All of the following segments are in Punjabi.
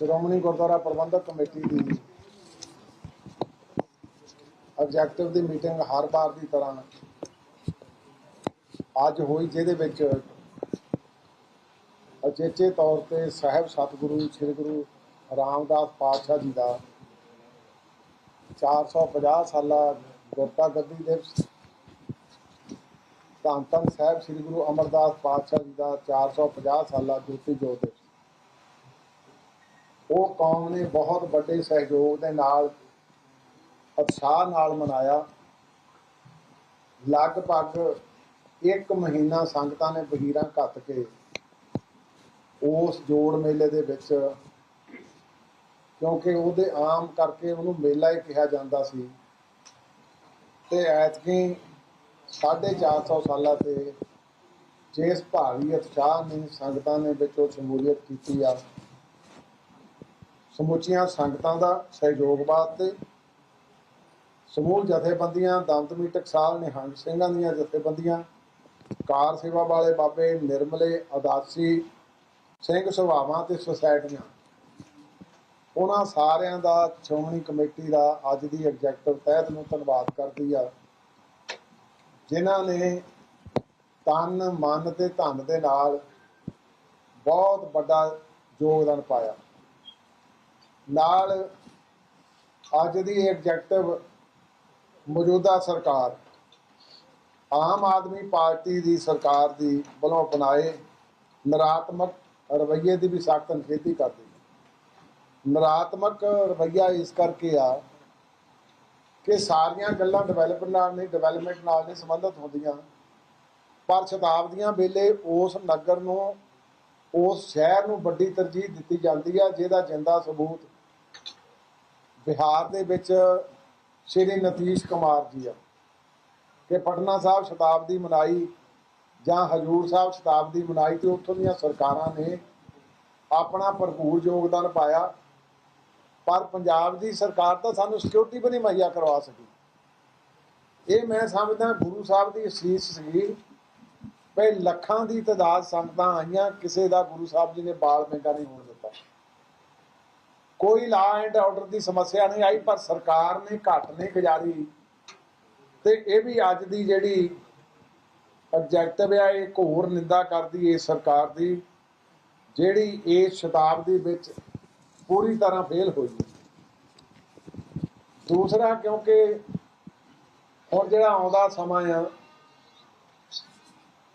ਸ਼੍ਰੋਮਣੀ ਗੁਰਦੁਆਰਾ ਪ੍ਰਬੰਧਕ ਕਮੇਟੀ ਦੀ ਆਬਜੈਕਟਿਵ ਦੀ ਮੀਟਿੰਗ ਹਰ ਵਾਰ ਦੀ ਤਰ੍ਹਾਂ ਅੱਜ ਹੋਈ, ਜਿਹਦੇ ਵਿੱਚ ਅਚੇਚੇ ਤੌਰ ਤੇ ਸਾਹਿਬ ਸਤਿਗੁਰੂ, ਸ੍ਰੀ ਗੁਰੂ ਰਾਮਦਾਸ ਪਾਤਸ਼ਾਹ ਜੀ ਦਾ 450 ਸਾਲਾ ਗੁਰਤਾ ਗੱਦੀ ਦਿਵਸ ਧੰਨ ਧੰਨ ਸਾਹਿਬ ਸ੍ਰੀ ਗੁਰੂ ਅਮਰਦਾਸ ਪਾਤਸ਼ਾਹ ਜੀ ਦਾ 450 ਸਾਲਾ ਜੋਤੀ ਜੋਤ ਦਿਵਸ ਉਹ ਕੌਮ ਨੇ ਬਹੁਤ ਵੱਡੇ ਸਹਿਯੋਗ ਦੇ ਨਾਲ ਉਤਸ਼ਾਹ ਨਾਲ ਮਨਾਇਆ। ਲਗਭਗ ਇੱਕ ਮਹੀਨਾ ਸੰਗਤਾਂ ਨੇ ਬਹੀਰਾਂ ਕੱਤ ਕੇ ਉਸ ਜੋੜ ਮੇਲੇ ਦੇ ਵਿੱਚ, ਕਿਉਂਕਿ ਉਹਦੇ ਆਮ ਕਰਕੇ ਉਹਨੂੰ ਮੇਲਾ ਹੀ ਕਿਹਾ ਜਾਂਦਾ ਸੀ। ਤੇ ਐਤਕੀ 450 ਸਾਲਾਂ ਤੇ ਜਿਸ ਭਾਰੀ ਉਤਸ਼ਾਹ ਨੇ ਸੰਗਤਾਂ ਨੇ ਵਿੱਚ ਉਹ ਸ਼ਮੂਲੀਅਤ ਕੀਤੀ ਆ ਸਮੁੱਚੀਆਂ ਸੰਗਤਾਂ ਦਾ ਸਹਿਯੋਗ ਵਾਸਤੇ ਸਮੂਹ ਜਥੇਬੰਦੀਆਂ ਦਮਦਮੀ ਟਕਸਾਲ ਨਿਹੰਗ ਸਿੰਘਾਂ ਦੀਆਂ ਜਥੇਬੰਦੀਆਂ, ਕਾਰ ਸੇਵਾ ਵਾਲੇ ਬਾਬੇ ਨਿਰਮਲੇ, ਅਦਾਸੀ ਸਿੰਘ ਸੁਭਾਵਾਂ ਤੇ ਸੁਸਾਇਟੀਆਂ। ਉਹਨਾਂ ਸਾਰਿਆਂ ਦਾ ਸ਼੍ਰੋਮਣੀ ਕਮੇਟੀ ਦਾ ਅੱਜ ਦੀ ਐਗਜ਼ੈਕਟਿਵ ਤਹਿਤ ਨੂੰ ਧੰਨਵਾਦ ਕਰਦੀ ਆ, ਜਿਨ੍ਹਾਂ ਨੇ ਤਨ, ਮਨ ਤੇ ਧਨ ਦੇ ਨਾਲ ਬਹੁਤ ਵੱਡਾ ਯੋਗਦਾਨ ਪਾਇਆ। ਨਾਲ ਅੱਜ ਦੀ ਐਗਜ਼ੈਕਟਿਵ ਮੌਜੂਦਾ ਸਰਕਾਰ ਆਮ ਆਦਮੀ ਪਾਰਟੀ ਦੀ ਸਰਕਾਰ ਦੀ ਵੱਲੋਂ ਅਪਣਾਏ ਨਰਾਤਮਕ ਰਵੱਈਏ ਦੀ ਵੀ ਸਖਤ ਨਿਖੇਧੀ ਕਰਦੀ ਹੈ ਨਰਾਤਮਕ ਰਵੱਈਆ ਇਸ ਕਰਕੇ ਆ ਕਿ ਸਾਰੀਆਂ ਗੱਲਾਂ ਡਿਵੈਲਪਮੈਂਟ ਨਾਲ ਨਹੀਂ ਡਿਵੈਲਪਮੈਂਟ ਨਾਲ ਨਹੀਂ ਸੰਬੰਧਿਤ ਹੁੰਦੀਆਂ। ਪਰ ਸ਼ਤਾਬਦੀਆਂ ਵੇਲੇ ਉਸ ਨਗਰ ਨੂੰ, ਉਸ ਸ਼ਹਿਰ ਨੂੰ ਵੱਡੀ ਤਰਜੀਹ ਦਿੱਤੀ ਜਾਂਦੀ ਆ, ਜਿਹਦਾ ਜਿੰਦਾ ਸਬੂਤ ਬਿਹਾਰ ਦੇ ਵਿੱਚ ਸ਼੍ਰੀ ਨਤੀਸ਼ ਕੁਮਾਰ ਜੀ ਆ। ਕਿ ਪਟਨਾ ਸਾਹਿਬ ਸ਼ਤਾਬਦੀ ਮਨਾਈ ਜਾਂ ਹਜੂਰ ਸਾਹਿਬ ਸ਼ਤਾਬਦੀ ਮਨਾਈ ਤੇ ਉੱਥੋਂ ਦੀਆਂ ਸਰਕਾਰਾਂ ਨੇ ਆਪਣਾ ਭਰਪੂਰ ਯੋਗਦਾਨ ਪਾਇਆ। ਪਰ ਪੰਜਾਬ ਦੀ ਸਰਕਾਰ ਤਾਂ ਸਾਨੂੰ ਸਿਕਿਉਰਿਟੀ ਵੀ ਨਹੀਂ ਮੁਹੱਈਆ ਕਰਵਾ ਸਕੀ। ਇਹ ਮੈਂ ਸਮਝਦਾ ਗੁਰੂ ਸਾਹਿਬ ਦੀ ਅਸੀਸ ਸੀ ਭਈ ਲੱਖਾਂ ਦੀ ਤਦਾਦ ਸੰਗਤਾਂ ਆਈਆਂ, ਕਿਸੇ ਦਾ ਗੁਰੂ ਸਾਹਿਬ ਜੀ ਨੇ ਬਾਲ ਮਹਿੰਗਾ ਨਹੀਂ ਹੋਣ ਕੋਈ ਲਾ ਐਂਡ ਆਰਡਰ ਦੀ ਸਮੱਸਿਆ ਨਹੀਂ ਆਈ, ਪਰ ਸਰਕਾਰ ਨੇ ਘੱਟ ਨਹੀਂ ਗੁਜ਼ਾਰੀ। ਤੇ ਇਹ ਵੀ ਅੱਜ ਦੀ ਜਿਹੜੀ ਆਬਜੈਕਟਿਵ ਆ, ਇਹ ਘੋਰ ਨਿੰਦਾ ਕਰਦੀ ਇਸ ਸਰਕਾਰ ਦੀ, ਜਿਹੜੀ ਇਸ ਸ਼ਤਾਬਦੀ ਵਿੱਚ ਪੂਰੀ ਤਰ੍ਹਾਂ ਫੇਲ ਹੋਈ ਦੂਸਰਾ, ਕਿਉਂਕਿ ਹੁਣ ਜਿਹੜਾ ਆਉਂਦਾ ਸਮਾਂ ਆ,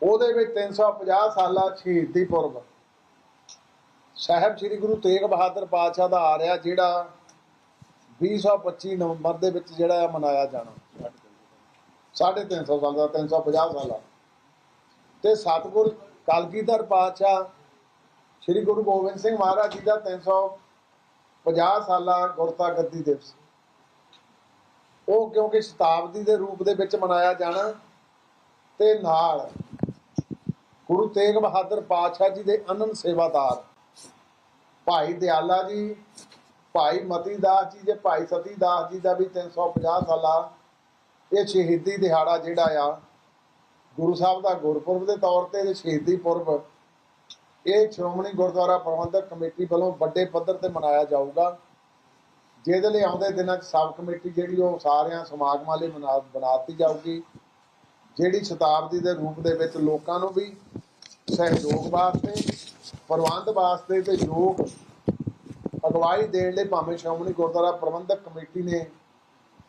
ਉਹਦੇ ਵਿੱਚ 350 ਸਾਲਾ ਸ਼ਹੀਦੀ ਪੁਰਬ। ਸਾਹਿਬ ਸ੍ਰੀ ਗੁਰੂ ਤੇਗ ਬਹਾਦਰ ਪਾਤਸ਼ਾਹ ਦਾ ਆ ਰਿਹਾ, ਜਿਹੜਾ 2025 ਨਵੰਬਰ ਦੇ ਵਿੱਚ ਜਿਹੜਾ ਆ ਮਨਾਇਆ ਜਾਣਾ। 350 ਸਾਲ ਦਾ 350 ਸਾਲਾ ਤੇ ਸਤਿਗੁਰ ਕਲਗੀਧਰ ਪਾਤਸ਼ਾਹ, ਸ੍ਰੀ ਗੁਰੂ ਗੋਬਿੰਦ ਸਿੰਘ ਮਹਾਰਾਜ ਜੀ ਦਾ 350 ਸਾਲਾ ਗੁਰਤਾ ਗੱਦੀ ਦਿਵਸ। ਉਹ ਕਿਉਂਕਿ ਸ਼ਤਾਬਦੀ ਦੇ ਰੂਪ ਦੇ ਵਿੱਚ ਮਨਾਇਆ ਜਾਣਾ ਤੇ ਨਾਲ ਗੁਰੂ ਤੇਗ ਬਹਾਦਰ ਪਾਤਸ਼ਾਹ ਜੀ ਦੇ ਅਨੰਦ ਸੇਵਾਦਾਰ ਭਾਈ ਦਿਆਲਾ ਜੀ, ਭਾਈ ਮਤੀ ਦਾਸ ਜੀ ਤੇ ਭਾਈ ਸਤੀ ਦਾਸ ਜੀ ਦਾ ਵੀ 350 ਸਾਲਾ ਇਹ ਸ਼ਹੀਦੀ ਦਿਹਾੜਾ ਜਿਹੜਾ ਆ, ਗੁਰੂ ਸਾਹਿਬ ਦਾ ਗੁਰਪੁਰਬ ਦੇ ਤੌਰ ਤੇ ਸ਼ਹੀਦੀ ਪੁਰਬ, ਇਹ ਸ਼੍ਰੋਮਣੀ ਗੁਰਦੁਆਰਾ ਪ੍ਰਬੰਧਕ ਕਮੇਟੀ ਵੱਲੋਂ ਵੱਡੇ ਪੱਧਰ ਤੇ ਮਨਾਇਆ ਜਾਊਗਾ। ਜਿਹਦੇ ਲਈ ਆਉਂਦੇ ਦਿਨਾਂ 'ਚ ਸਬ ਕਮੇਟੀ ਜਿਹੜੀ ਉਹ ਸਾਰਿਆਂ ਸਮਾਗਮਾਂ ਲਈ ਬਣਾ ਦਿੱਤੀ ਜਾਊਗੀ। ਜਿਹੜੀ ਸ਼ਤਾਬਦੀ ਦੇ ਰੂਪ ਦੇ ਵਿੱਚ ਲੋਕਾਂ ਨੂੰ ਵੀ ਸਹਿਯੋਗ ਵਾਸਤੇ, ਪ੍ਰਬੰਧ ਵਾਸਤੇ ਤੇ ਯੋਗ ਅਗਵਾਈ ਦੇਣ ਲਈ ਭਾਵੇਂ ਸ਼੍ਰੋਮਣੀ ਗੁਰਦੁਆਰਾ ਪ੍ਰਬੰਧਕ ਕਮੇਟੀ ਨੇ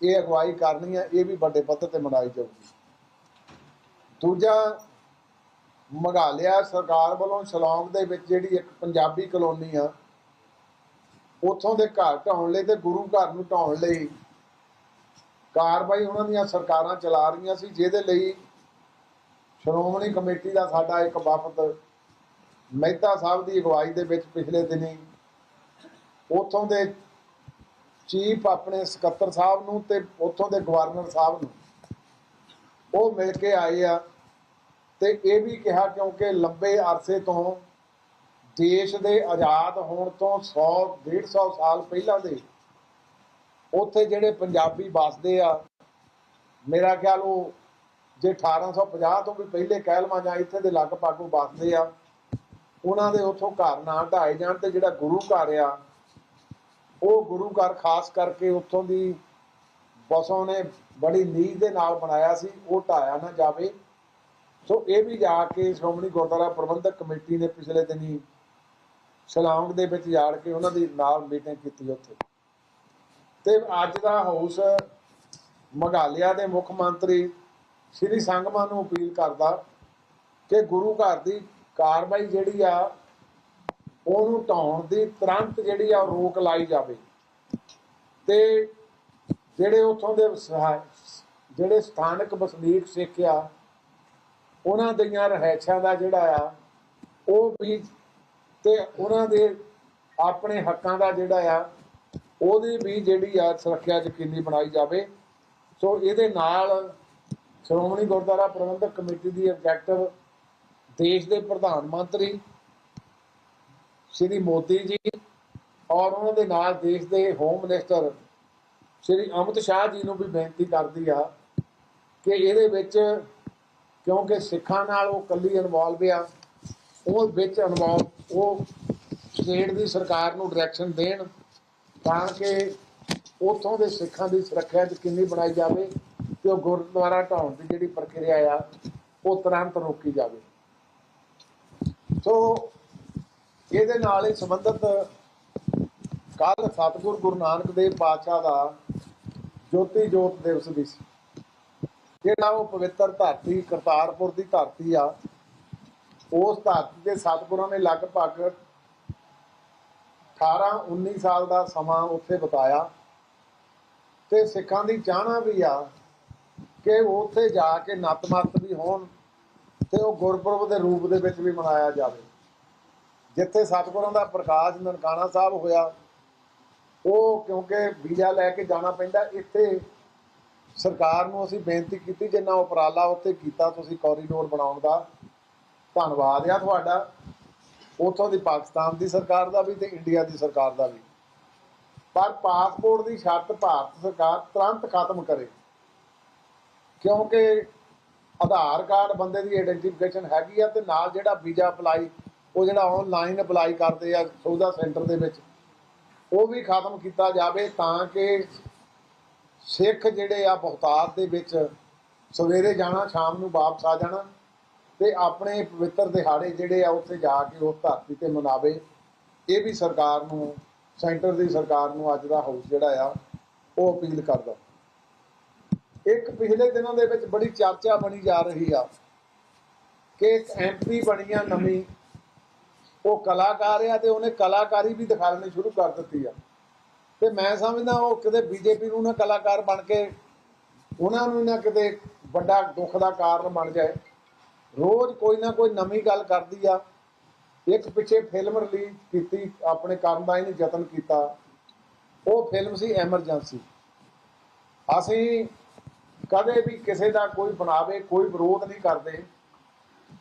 ਇਹ ਅਗਵਾਈ ਕਰਨੀ ਹੈ, ਇਹ ਵੀ ਵੱਡੇ ਪੱਧਰ ਤੇ ਮਨਾਈ ਜਾਊਗੀ। ਦੂਜਾ ਮਗਾਲਿਆ ਸਰਕਾਰ ਵੱਲੋਂ ਸ਼ਿਲੌਂਗ ਦੇ ਵਿੱਚ ਜਿਹੜੀ ਇੱਕ ਪੰਜਾਬੀ ਕਲੋਨੀ ਆ, ਉੱਥੋਂ ਦੇ ਘਰ ਢਾਉਣ ਲਈ ਤੇ ਗੁਰੂ ਘਰ ਨੂੰ ਢਾਉਣ ਲਈ ਕਾਰਵਾਈ ਉਹਨਾਂ ਦੀਆਂ ਸਰਕਾਰਾਂ ਚਲਾ ਰਹੀਆਂ ਸੀ, ਜਿਹਦੇ ਲਈ ਸ਼੍ਰੋਮਣੀ ਕਮੇਟੀ ਦਾ ਸਾਡਾ ਇੱਕ ਵਫਦ ਮਹਿਤਾ ਸਾਹਿਬ ਦੀ ਅਗਵਾਈ ਦੇ ਵਿੱਚ ਪਿਛਲੇ ਦਿਨੀ ਉੱਥੋਂ ਦੇ ਚੀਫ ਆਪਣੇ ਸਕੱਤਰ ਸਾਹਿਬ ਨੂੰ ਤੇ ਉੱਥੋਂ ਦੇ ਗਵਰਨਰ ਸਾਹਿਬ ਨੂੰ ਉਹ ਮਿਲ ਕੇ ਆਏ ਆ ਤੇ ਇਹ ਵੀ ਕਿਹਾ ਕਿਉਂਕਿ ਲੰਬੇ ਅਰਸੇ ਤੋਂ ਦੇਸ਼ ਦੇ ਆਜ਼ਾਦ ਹੋਣ ਤੋਂ 100 150 ਸਾਲ ਪਹਿਲਾਂ ਦੇ ਉੱਥੇ ਜਿਹੜੇ ਪੰਜਾਬੀ ਵੱਸਦੇ ਆ, ਮੇਰਾ ਖਿਆਲ ਉਹ ਜੇ 1850 ਤੋਂ ਵੀ ਪਹਿਲੇ ਕਹਿ ਲਵਾਂ ਜਾਂ ਇੱਥੇ ਦੇ ਲਗਭਗ ਉਹ ਵੱਸਦੇ ਆ, ਉਹਨਾਂ ਦੇ ਉੱਥੋਂ ਘਰ ਨਾ ਢਾਏ ਜਾਣ ਤੇ ਜਿਹੜਾ ਗੁਰੂ ਘਰ ਆ, ਉਹ ਗੁਰੂ ਘਰ ਖਾਸ ਕਰਕੇ ਉੱਥੋਂ ਦੀ ਬਸੋਂ ਨੇ ਬੜੀ ਨੀਂਹ ਦੇ ਨਾਲ ਬਣਾਇਆ ਸੀ, ਉਹ ਢਾਇਆ ਨਾ ਜਾਵੇ। ਸੋ ਇਹ ਵੀ ਜਾ ਕੇ ਸ਼੍ਰੋਮਣੀ ਗੁਰਦੁਆਰਾ ਪ੍ਰਬੰਧਕ ਕਮੇਟੀ ਨੇ ਪਿਛਲੇ ਦਿਨੀ ਸ਼ਿਲਾਂਗ ਦੇ ਵਿੱਚ ਜਾੜ ਕੇ ਉਹਨਾਂ ਦੀ ਨਾਲ ਮੀਟਿੰਗ ਕੀਤੀ ਉੱਥੇ। ਤੇ ਅੱਜ ਦਾ ਹਾਊਸ ਮਗਾਲਿਆ ਦੇ ਮੁੱਖ ਮੰਤਰੀ ਸ਼੍ਰੀ ਸੰਗਮਾਂ ਨੂੰ ਅਪੀਲ ਕਰਦਾ ਕਿ ਗੁਰੂ ਘਰ ਦੀ ਕਾਰਵਾਈ ਜਿਹੜੀ ਆ, ਉਹਨੂੰ ਢਾਉਣ ਦੀ ਤੁਰੰਤ ਜਿਹੜੀ ਆ ਰੋਕ ਲਾਈ ਜਾਵੇ। ਤੇ ਜਿਹੜੇ ਉੱਥੋਂ ਦੇ ਜਿਹੜੇ ਸਥਾਨਕ ਵਸਨੀਕ ਸਿੱਖ ਆ, ਉਹਨਾਂ ਦੀਆਂ ਰਹਿਛਾਂ ਦਾ ਜਿਹੜਾ ਆ, ਉਹ ਵੀ ਤੇ ਉਹਨਾਂ ਦੇ ਆਪਣੇ ਹੱਕਾਂ ਦਾ ਜਿਹੜਾ ਆ, ਉਹਦੀ ਵੀ ਜਿਹੜੀ ਆ ਸੁਰੱਖਿਆ ਯਕੀਨੀ ਬਣਾਈ ਜਾਵੇ। ਸੋ ਇਹਦੇ ਨਾਲ ਸ਼੍ਰੋਮਣੀ ਗੁਰਦੁਆਰਾ ਪ੍ਰਬੰਧਕ ਕਮੇਟੀ ਦੀ ਆਬਜੈਕਟਿਵ ਦੇਸ਼ ਦੇ ਪ੍ਰਧਾਨ ਮੰਤਰੀ ਸ਼੍ਰੀ ਮੋਦੀ ਜੀ ਔਰ ਉਹਨਾਂ ਦੇ ਨਾਲ ਦੇਸ਼ ਦੇ ਹੋਮ ਮਿਨਿਸਟਰ ਸ਼੍ਰੀ ਅਮਿਤ ਸ਼ਾਹ ਜੀ ਨੂੰ ਵੀ ਬੇਨਤੀ ਕਰਦੀ ਆ ਕਿ ਇਹਦੇ ਵਿੱਚ ਕਿਉਂਕਿ ਸਿੱਖਾਂ ਨਾਲ ਉਹ ਕੱਲੀ ਇਨਵੋਲਵ ਆ, ਉਹ ਵਿੱਚ ਇਨਵੋਲਵ ਉਹ ਸਟੇਟ ਦੀ ਸਰਕਾਰ ਨੂੰ ਡਾਇਰੈਕਸ਼ਨ ਦੇਣ ਤਾਂ ਕਿ ਉਥੋਂ ਦੇ ਸਿੱਖਾਂ ਦੀ ਸੁਰੱਖਿਆ ਯਕੀਨੀ ਬਣਾਈ ਜਾਵੇ ਤੇ ਉਹ ਗੁਰਦੁਆਰਾ ਢਾਉਣ ਦੀ ਜਿਹੜੀ ਪ੍ਰਕਿਰਿਆ ਆ, ਉਹ ਤੁਰੰਤ ਰੋਕੀ ਜਾਵੇ। ਸੋ ਇਹਦੇ ਨਾਲ ਹੀ ਸੰਬੰਧਿਤ ਕੱਲ ਸਤਿਗੁਰ ਗੁਰੂ ਨਾਨਕ ਦੇਵ ਪਾਤਸ਼ਾਹ ਦਾ ਜੋਤੀ ਜੋਤ ਦਿਵਸ ਵੀ ਸੀ। ਜਿਹੜਾ ਉਹ ਪਵਿੱਤਰ ਧਰਤੀ, ਕਰਤਾਰਪੁਰ ਦੀ ਧਰਤੀ ਆ, ਉਸ ਧਰਤੀ ਦੇ ਸਤਿਗੁਰਾਂ ਨੇ ਲਗਭਗ 18 19 ਸਾਲ ਦਾ ਸਮਾਂ ਉੱਥੇ ਬਿਤਾਇਆ। ਤੇ ਸਿੱਖਾਂ ਦੀ ਚਾਹਨਾ ਵੀ ਆ ਕਿ ਉੱਥੇ ਜਾ ਕੇ ਨਤਮਸਤ ਵੀ ਹੋਣ ਤੇ ਉਹ ਗੁਰਪੁਰਬ ਦੇ ਰੂਪ ਦੇ ਵਿੱਚ ਵੀ ਮਨਾਇਆ ਜਾਵੇ। ਜਿੱਥੇ ਸਤਿਗੁਰਾਂ ਦਾ ਪ੍ਰਕਾਸ਼ ਨਨਕਾਣਾ ਸਾਹਿਬ ਹੋਇਆ, ਉਹ ਕਿਉਂਕਿ ਵੀਜ਼ਾ ਲੈ ਕੇ ਜਾਣਾ ਪੈਂਦਾ, ਇੱਥੇ ਸਰਕਾਰ ਨੂੰ ਅਸੀਂ ਬੇਨਤੀ ਕੀਤੀ ਜਿੰਨਾ ਉਪਰਾਲਾ ਉੱਥੇ ਕੀਤਾ ਤੁਸੀਂ ਕੋਰੀਡੋਰ ਬਣਾਉਣ ਦਾ। ਧੰਨਵਾਦ ਆ ਤੁਹਾਡਾ। ਉਥੋਂ ਦੀ ਪਾਕਿਸਤਾਨ ਦੀ ਸਰਕਾਰ ਦਾ ਵੀ ਤੇ ਇੰਡੀਆ ਦੀ ਸਰਕਾਰ ਦਾ ਵੀ। ਪਰ ਪਾਸਪੋਰਟ ਦੀ ਸ਼ਰਤ ਭਾਰਤ ਸਰਕਾਰ ਤੁਰੰਤ ਖਤਮ ਕਰੇ। ਕਿਉਂਕਿ ਆਧਾਰ ਕਾਰਡ ਬੰਦੇ ਦੀ ਆਈਡੈਂਟੀਫਿਕੇਸ਼ਨ ਹੈਗੀ ਆ ਤੇ ਨਾਲ ਜਿਹੜਾ ਵੀਜ਼ਾ ਅਪਲਾਈ ਉਹ ਜਿਹੜਾ ਆਨਲਾਈਨ ਅਪਲਾਈ ਕਰਦੇ ਆ ਸੌਦਾ ਸੈਂਟਰ ਦੇ ਵਿੱਚ, ਉਹ ਵੀ ਖਤਮ ਕੀਤਾ ਜਾਵੇ ਤਾਂ ਕਿ ਸਿੱਖ ਜਿਹੜੇ ਆ ਬਹੁਤਾਤ ਦੇ ਵਿੱਚ ਸਵੇਰੇ ਜਾਣਾ, ਸ਼ਾਮ ਨੂੰ ਵਾਪਸ ਆ ਜਾਣਾ ਤੇ ਆਪਣੇ ਪਵਿੱਤਰ ਦਿਹਾੜੇ ਜਿਹੜੇ ਆ ਉੱਥੇ ਜਾ ਕੇ ਉਸ ਧਰਤੀ ਤੇ ਮਨਾਵੇ। ਇਹ ਵੀ ਸਰਕਾਰ ਨੂੰ, ਸੈਂਟਰ ਦੀ ਸਰਕਾਰ ਨੂੰ ਅੱਜ ਦਾ ਹਾਊਸ ਜਿਹੜਾ ਆ, ਉਹ ਅਪੀਲ ਕਰਦਾ। ਇੱਕ ਪਿਛਲੇ ਦਿਨਾਂ ਦੇ ਵਿੱਚ ਬੜੀ ਚਰਚਾ ਬਣੀ ਜਾ ਰਹੀ ਆ ਕਿ ਇੱਕ ਐਮਪੀ ਬਣੀ ਆ ਨਵੀਂ, ਉਹ ਕਲਾਕਾਰ ਆ ਤੇ ਉਹਨੇ ਕਲਾਕਾਰੀ ਵੀ ਦਿਖਾਉਣੀ ਸ਼ੁਰੂ ਕਰ ਦਿੱਤੀ ਆ। ਤੇ ਮੈਂ ਸਮਝਦਾ ਉਹ ਕਿਤੇ ਬੀਜੇਪੀ ਨੂੰ ਨਾ ਕਲਾਕਾਰ ਬਣ ਕੇ, ਉਹਨਾਂ ਨੂੰ ਨਾ ਕਿਤੇ ਵੱਡਾ ਦੁੱਖ ਦਾ ਕਾਰਨ ਬਣ ਜਾਏ। ਰੋਜ਼ ਕੋਈ ਨਾ ਕੋਈ ਨਵੀਂ ਗੱਲ ਕਰਦੀ ਆ। ਇੱਕ ਪਿੱਛੇ ਫਿਲਮ ਰਿਲੀਜ਼ ਕੀਤੀ, ਆਪਣੇ ਕਰਨ ਦਾ ਇਹਨੇ ਯਤਨ ਕੀਤਾ। ਉਹ ਫਿਲਮ ਸੀ ਐਮਰਜੈਂਸੀ ਅਸੀਂ ਕਦੇ ਵੀ ਕਿਸੇ ਦਾ ਕੋਈ ਬਣਾਵੇ, ਕੋਈ ਵਿਰੋਧ ਨਹੀਂ ਕਰਦੇ।